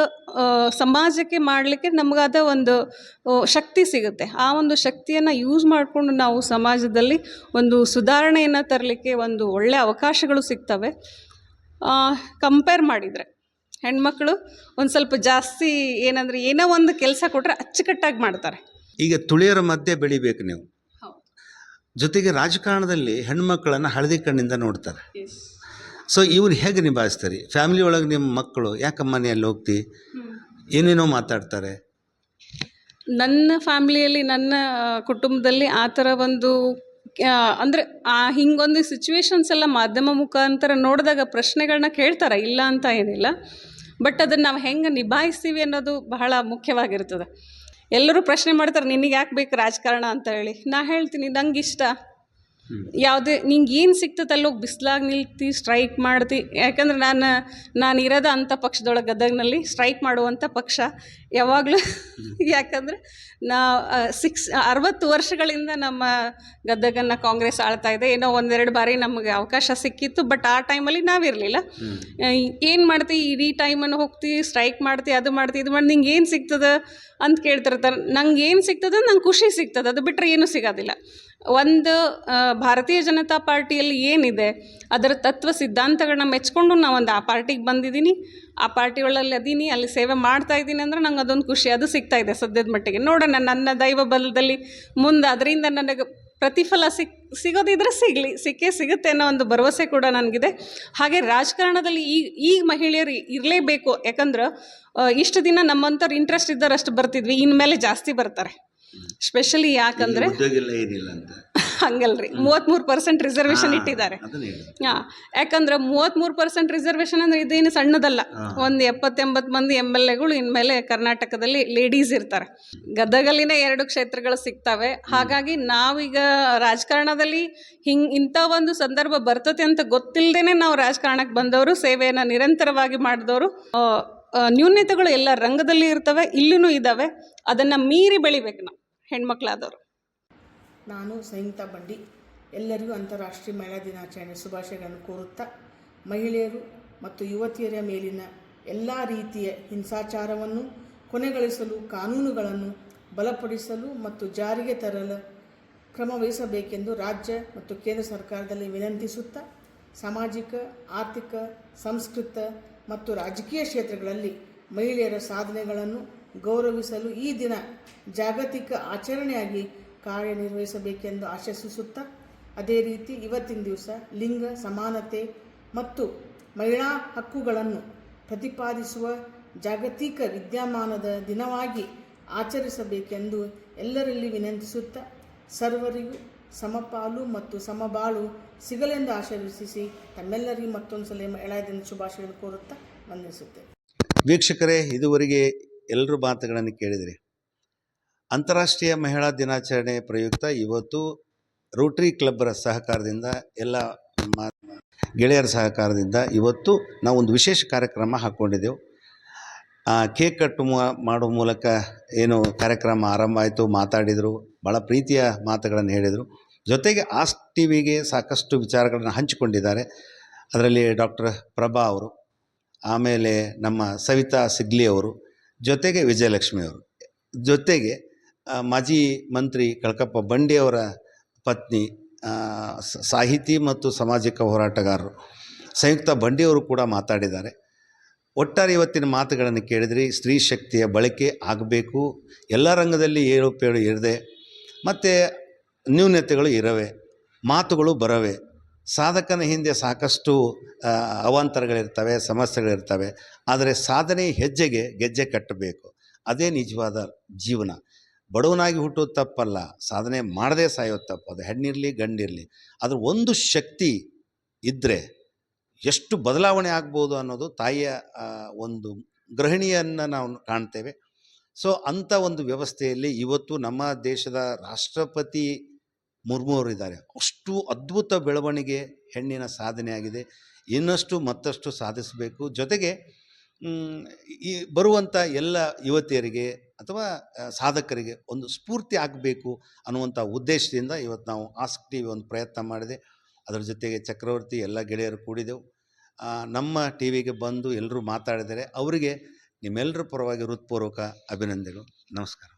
ಸಮಾಜಕ್ಕೆ ಮಾಡಲಿಕ್ಕೆ ನಮಗಾದ ಒಂದು ಶಕ್ತಿ ಸಿಗುತ್ತೆ. ಆ ಒಂದು ಶಕ್ತಿಯನ್ನು ಯೂಸ್ ಮಾಡಿಕೊಂಡು ನಾವು ಸಮಾಜದಲ್ಲಿ ಒಂದು ಸುಧಾರಣೆಯನ್ನು ತರಲಿಕ್ಕೆ ಒಂದು ಒಳ್ಳೆಯ ಅವಕಾಶಗಳು ಸಿಗ್ತವೆ. ಕಂಪೇರ್ ಮಾಡಿದರೆ ಹೆಣ್ಮಕ್ಳು ಒಂದು ಸ್ವಲ್ಪ ಜಾಸ್ತಿ ಏನಂದರೆ ಏನೋ ಒಂದು ಕೆಲಸ ಕೊಟ್ಟರೆ ಅಚ್ಚುಕಟ್ಟಾಗಿ ಮಾಡ್ತಾರೆ. ಈಗ ತುಳಿಯರ ಮಧ್ಯೆ ಬೆಳಿಬೇಕು ನೀವು. ಜೊತೆಗೆ ರಾಜಕಾರಣದಲ್ಲಿ ಹೆಣ್ಮಕ್ಳನ್ನು ಹಳದಿ ಕಣ್ಣಿಂದ ನೋಡ್ತಾರೆ. ಸೊ ಇವ್ರು ಹೇಗೆ ನಿಭಾಯಿಸ್ತಾರೆ? ಫ್ಯಾಮಿಲಿ ಒಳಗೆ ನಿಮ್ಮ ಮಕ್ಕಳು ಯಾಕಮ್ಮ ಮನೆಯಲ್ಲಿ ಅಲ್ಲಿ ಹೋಗ್ತಿ? ಏನೇನೋ ಮಾತಾಡ್ತಾರೆ? ನನ್ನ ಫ್ಯಾಮಿಲಿಯಲ್ಲಿ ನನ್ನ ಕುಟುಂಬದಲ್ಲಿ ಆ ಥರ ಒಂದು ಅಂದರೆ ಆ ಹಿಂಗೊಂದು ಸಿಚುವೇಶನ್ಸ್ ಎಲ್ಲ ಮಾಧ್ಯಮ ಮುಖಾಂತರ ನೋಡಿದಾಗ ಪ್ರಶ್ನೆಗಳನ್ನ ಕೇಳ್ತಾರೆ? ಇಲ್ಲ ಅಂತ ಏನಿಲ್ಲ. ಬಟ್ ಅದನ್ನು ನಾವು ಹೆಂಗೆ ನಿಭಾಯಿಸ್ತೀವಿ ಅನ್ನೋದು ಬಹಳ ಮುಖ್ಯವಾಗಿರ್ತದೆ. ಎಲ್ಲರೂ ಪ್ರಶ್ನೆ ಮಾಡ್ತಾರೆ ನಿನಗೆ ಯಾಕೆ ಬೇಕು ರಾಜಕಾರಣ ಅಂತ ಹೇಳಿ. ನಾ ಹೇಳ್ತೀನಿ ನಂಗೆ ಇಷ್ಟ ಯಾವುದೇ ನಿಂಗೆ ಏನು ಸಿಗ್ತದೆ ಅಲ್ಲಿ ಹೋಗಿ ಬಿಸ್ಲಾಗ ನಿಲ್ತಿ ಸ್ಟ್ರೈಕ್ ಮಾಡ್ತಿ. ಯಾಕಂದ್ರೆ ನಾನು ನಾನು ಇರೋದ ಅಂಥ ಪಕ್ಷದೊಳಗೆ ಗದಗಿನಲ್ಲಿ ಸ್ಟ್ರೈಕ್ ಮಾಡುವಂಥ ಪಕ್ಷ ಯಾವಾಗಲೂ. ಯಾಕಂದರೆ ನಾ ಸಿಕ್ಸ್ ಅರವತ್ತು ವರ್ಷಗಳಿಂದ ನಮ್ಮ ಗದಗನ್ನು ಕಾಂಗ್ರೆಸ್ ಆಳ್ತಾ ಇದೆ. ಏನೋ ಒಂದೆರಡು ಬಾರಿ ನಮಗೆ ಅವಕಾಶ ಸಿಕ್ಕಿತ್ತು ಬಟ್ ಆ ಟೈಮಲ್ಲಿ ನಾವಿರಲಿಲ್ಲ ಏನು ಮಾಡ್ತಿ? ಇಡೀ ಟೈಮನ್ನು ಹೋಗ್ತಿ ಸ್ಟ್ರೈಕ್ ಮಾಡ್ತಿ ಅದು ಮಾಡ್ತಿ ಇದು ಮಾಡಿ ನಿಂಗೆ ಏನು ಸಿಗ್ತದೆ ಅಂತ ಕೇಳ್ತಿರ್ತಾರೆ. ನಂಗೆ ಏನು ಸಿಗ್ತದೆ ನಂಗೆ ಖುಷಿ ಸಿಗ್ತದೆ ಅದು ಬಿಟ್ಟರೆ ಏನೂ ಸಿಗೋದಿಲ್ಲ. ಒಂದು ಭಾರತೀಯ ಜನತಾ ಪಾರ್ಟಿಯಲ್ಲಿ ಏನಿದೆ, ಅದರ ತತ್ವ ಸಿದ್ಧಾಂತಗಳನ್ನ ಮೆಚ್ಕೊಂಡು ನಾವು ಒಂದು ಆ ಪಾರ್ಟಿಗೆ ಬಂದಿದ್ದೀನಿ, ಆ ಪಾರ್ಟಿ ಒಳಲ್ಲಿ ಅದೀನಿ, ಅಲ್ಲಿ ಸೇವೆ ಮಾಡ್ತಾ ಇದ್ದೀನಿ ಅಂದ್ರೆ ನಂಗೆ ಅದೊಂದು ಖುಷಿ, ಅದು ಸಿಗ್ತಾ ಇದೆ ಸದ್ಯದ ಮಟ್ಟಿಗೆ. ನೋಡೋಣ, ನನ್ನ ದೈವ ಬಲದಲ್ಲಿ ಮುಂದೆ, ಅದರಿಂದ ನನಗೆ ಪ್ರತಿಫಲ ಸಿಕ್ ಸಿಗೋದಿದ್ರೆ ಸಿಗಲಿ, ಸಿಕ್ಕೇ ಸಿಗುತ್ತೆ ಅನ್ನೋ ಒಂದು ಭರವಸೆ ಕೂಡ ನನಗಿದೆ. ಹಾಗೆ ರಾಜಕಾರಣದಲ್ಲಿ ಈ ಈ ಮಹಿಳೆಯರು ಇರಲೇಬೇಕು, ಯಾಕಂದ್ರೆ ಇಷ್ಟು ದಿನ ನಮ್ಮಂಥವ್ರು ಇಂಟ್ರೆಸ್ಟ್ ಇದ್ದರಷ್ಟು ಬರ್ತಿದ್ವಿ, ಇನ್ಮೇಲೆ ಜಾಸ್ತಿ ಬರ್ತಾರೆ. ಸ್ಪೆಷಲಿ ಯಾಕಂದ್ರೆ ಏನಿಲ್ಲ ಅಂತ. ಹಂಗಲ್ರಿ. ಮೂವತ್ತ್ಮೂರು ಪರ್ಸೆಂಟ್ ರಿಸರ್ವೇಶನ್ ಇಟ್ಟಿದ್ದಾರೆ. ಹಾಂ ಯಾಕಂದ್ರೆ ಮೂವತ್ತ್ಮೂರು ಪರ್ಸೆಂಟ್ ರಿಸರ್ವೇಶನ್ ಅಂದ್ರೆ ಇದೇನು ಸಣ್ಣದಲ್ಲ. ಒಂದು ಎಪ್ಪತ್ತೆಂಬತ್ತು ಮಂದಿ ಎಂ ಎಲ್ ಎಗಳು ಇನ್ಮೇಲೆ ಕರ್ನಾಟಕದಲ್ಲಿ ಲೇಡೀಸ್ ಇರ್ತಾರೆ. ಗದಗಲ್ಲಿನ ಎರಡು ಕ್ಷೇತ್ರಗಳು ಸಿಗ್ತವೆ. ಹಾಗಾಗಿ ನಾವೀಗ ರಾಜಕಾರಣದಲ್ಲಿ ಹಿಂಗೆ ಇಂಥ ಒಂದು ಸಂದರ್ಭ ಬರ್ತತೆ ಅಂತ ಗೊತ್ತಿಲ್ಲದೇನೆ ನಾವು ರಾಜಕಾರಣಕ್ಕೆ ಬಂದವರು ಸೇವೆಯನ್ನು ನಿರಂತರವಾಗಿ ಮಾಡಿದವರು. ನ್ಯೂನ್ಯತೆಗಳು ಎಲ್ಲ ರಂಗದಲ್ಲಿ ಇರ್ತವೆ ಇಲ್ಲೂ ಇದ್ದಾವೆ ಅದನ್ನು ಮೀರಿ ಬೆಳಿಬೇಕು ನಾವು, ಹೆಣ್ಮಕ್ಳಾದವರು. ನಾನು ಸಂಯುಕ್ತ ಬಂಡಿ. ಎಲ್ಲರಿಗೂ ಅಂತಾರಾಷ್ಟ್ರೀಯ ಮಹಿಳಾ ದಿನಾಚರಣೆ ಶುಭಾಶಯಗಳನ್ನು ಕೋರುತ್ತಾ, ಮಹಿಳೆಯರು ಮತ್ತು ಯುವತಿಯರ ಮೇಲಿನ ಎಲ್ಲ ರೀತಿಯ ಹಿಂಸಾಚಾರವನ್ನು ಕೊನೆಗಳಿಸಲು, ಕಾನೂನುಗಳನ್ನು ಬಲಪಡಿಸಲು ಮತ್ತು ಜಾರಿಗೆ ತರಲು ಕ್ರಮ ವಹಿಸಬೇಕೆಂದು ರಾಜ್ಯ ಮತ್ತು ಕೇಂದ್ರ ಸರ್ಕಾರದಲ್ಲಿ ವಿನಂತಿಸುತ್ತಾ, ಸಾಮಾಜಿಕ, ಆರ್ಥಿಕ, ಸಂಸ್ಕೃತ ಮತ್ತು ರಾಜಕೀಯ ಕ್ಷೇತ್ರಗಳಲ್ಲಿ ಮಹಿಳೆಯರ ಸಾಧನೆಗಳನ್ನು ಗೌರವಿಸಲು ಈ ದಿನ ಜಾಗತಿಕ ಆಚರಣೆಯಾಗಿ ಕಾರ್ಯನಿರ್ವಹಿಸಬೇಕೆಂದು ಆಶಿಸುತ್ತಾ, ಅದೇ ರೀತಿ ಇವತ್ತಿನ ದಿವಸ ಲಿಂಗ ಸಮಾನತೆ ಮತ್ತು ಮಹಿಳಾ ಹಕ್ಕುಗಳನ್ನು ಪ್ರತಿಪಾದಿಸುವ ಜಾಗತಿಕ ವಿದ್ಯಮಾನದ ದಿನವಾಗಿ ಆಚರಿಸಬೇಕೆಂದು ಎಲ್ಲರಲ್ಲಿ ವಿನಂತಿಸುತ್ತಾ, ಸರ್ವರಿಗೂ ಸಮಪಾಲು ಮತ್ತು ಸಮಬಾಳು ಸಿಗಲೆಂದು ಆಶೀರ್ವದಿಸಿ ತಮ್ಮೆಲ್ಲರಿಗೂ ಮತ್ತೊಂದು ಸಲ ಮಹಿಳಾ ದಿನ ಕೋರುತ್ತಾ ವಂದಿಸುತ್ತೆ ವೀಕ್ಷಕರೇ, ಇದುವರೆಗೆ ಎಲ್ಲರೂ ಮಾತುಗಳನ್ನು ಕೇಳಿದಿರಿ. ಅಂತಾರಾಷ್ಟ್ರೀಯ ಮಹಿಳಾ ದಿನಾಚರಣೆ ಪ್ರಯುಕ್ತ ಇವತ್ತು ರೋಟ್ರಿ ಕ್ಲಬ್ರ ಸಹಕಾರದಿಂದ ಎಲ್ಲ ಗೆಳೆಯರ ಸಹಕಾರದಿಂದ ಇವತ್ತು ನಾವು ಒಂದು ವಿಶೇಷ ಕಾರ್ಯಕ್ರಮ ಹಾಕ್ಕೊಂಡಿದ್ದೆವು. ಕೇಕ್ ಕಟ್ ಮಾಡುವ ಮಾಡೋ ಮೂಲಕ ಏನು ಕಾರ್ಯಕ್ರಮ ಆರಂಭ ಆಯಿತು, ಮಾತಾಡಿದರು ಭಾಳ ಪ್ರೀತಿಯ ಮಾತುಗಳನ್ನು ಹೇಳಿದರು. ಜೊತೆಗೆ ಆಸ್ ಟಿ ವಿಗೆ ಸಾಕಷ್ಟು ವಿಚಾರಗಳನ್ನು ಹಂಚಿಕೊಂಡಿದ್ದಾರೆ. ಅದರಲ್ಲಿ ಡಾಕ್ಟರ್ ಪ್ರಭಾ ಅವರು, ಆಮೇಲೆ ನಮ್ಮ ಸವಿತಾ ಸಿಗ್ಲಿ ಅವರು, ಜೊತೆಗೆ ವಿಜಯಲಕ್ಷ್ಮಿ ಅವರು. ಜೊತೆಗೆ ಮಾಜಿ ಮಂತ್ರಿ ಕಳಕಪ್ಪ ಬಂಡಿಯವರ ಪತ್ನಿ ಸಾಹಿತಿ ಮತ್ತು ಸಾಮಾಜಿಕ ಹೋರಾಟಗಾರರು, ಸಂಯುಕ್ತ ಬಂಡಿಯವರು ಕೂಡ ಮಾತಾಡಿದ್ದಾರೆ. ಒಟ್ಟಾರೆ ಇವತ್ತಿನ ಮಾತುಗಳನ್ನು ಕೇಳಿದ್ರಿ, ಸ್ತ್ರೀ ಶಕ್ತಿಯ ಬಳಕೆ ಆಗಬೇಕು, ಎಲ್ಲ ರಂಗದಲ್ಲಿ ಏರುಪೇರು ಇರದೆ, ಮತ್ತು ನ್ಯೂನತೆಗಳು ಇರವೆ, ಮಾತುಗಳು ಬರವೆ, ಸಾಧಕನ ಹಿಂದೆ ಸಾಕಷ್ಟು ಅವಾಂತರಗಳಿರ್ತವೆ, ಸಮಸ್ಯೆಗಳಿರ್ತವೆ, ಆದರೆ ಸಾಧನೆ ಹೆಜ್ಜೆಗೆ ಗೆಜ್ಜೆ ಕಟ್ಟಬೇಕು. ಅದೇ ನಿಜವಾದ ಜೀವನ. ಬಡವನಾಗಿ ಹುಟ್ಟೋದು ತಪ್ಪಲ್ಲ, ಸಾಧನೆ ಮಾಡದೇ ಸಾಯೋದು ತಪ್ಪು. ಅದು ಹೆಣ್ಣಿರಲಿ ಗಂಡಿರಲಿ. ಅದ್ರ ಒಂದು ಶಕ್ತಿ ಇದ್ದರೆ ಎಷ್ಟು ಬದಲಾವಣೆ ಆಗ್ಬೋದು ಅನ್ನೋದು ತಾಯಿಯ ಒಂದು ಗೃಹಿಣಿಯನ್ನು ನಾವು ಕಾಣ್ತೇವೆ. ಸೊ ಅಂಥ ಒಂದು ವ್ಯವಸ್ಥೆಯಲ್ಲಿ ಇವತ್ತು ನಮ್ಮ ದೇಶದ ರಾಷ್ಟ್ರಪತಿ ಮುರ್ಮು ಅವರಿದ್ದಾರೆ ಅಷ್ಟು ಅದ್ಭುತ ಬೆಳವಣಿಗೆ ಹೆಣ್ಣಿನ ಸಾಧನೆ ಆಗಿದೆ. ಇನ್ನಷ್ಟು ಮತ್ತಷ್ಟು ಸಾಧಿಸಬೇಕು. ಜೊತೆಗೆ ಈ ಬರುವಂಥ ಎಲ್ಲ ಯುವತಿಯರಿಗೆ ಅಥವಾ ಸಾಧಕರಿಗೆ ಒಂದು ಸ್ಫೂರ್ತಿ ಆಗಬೇಕು ಅನ್ನುವಂಥ ಉದ್ದೇಶದಿಂದ ಇವತ್ತು ನಾವು ಆಸ್ಕ್ ಟಿ ಒಂದು ಪ್ರಯತ್ನ ಮಾಡಿದೆ. ಅದರ ಜೊತೆಗೆ ಚಕ್ರವರ್ತಿ ಎಲ್ಲ ಗೆಳೆಯರು ಕೂಡಿದೆವು. ನಮ್ಮ ಟಿ ವಿಗೆ ಬಂದು ಎಲ್ಲರೂ ಮಾತಾಡಿದರೆ ಅವರಿಗೆ ನಿಮ್ಮೆಲ್ಲರ ಪರವಾಗಿ ಹೃತ್ಪೂರ್ವಕ ಅಭಿನಂದನೆಗಳು. ನಮಸ್ಕಾರ.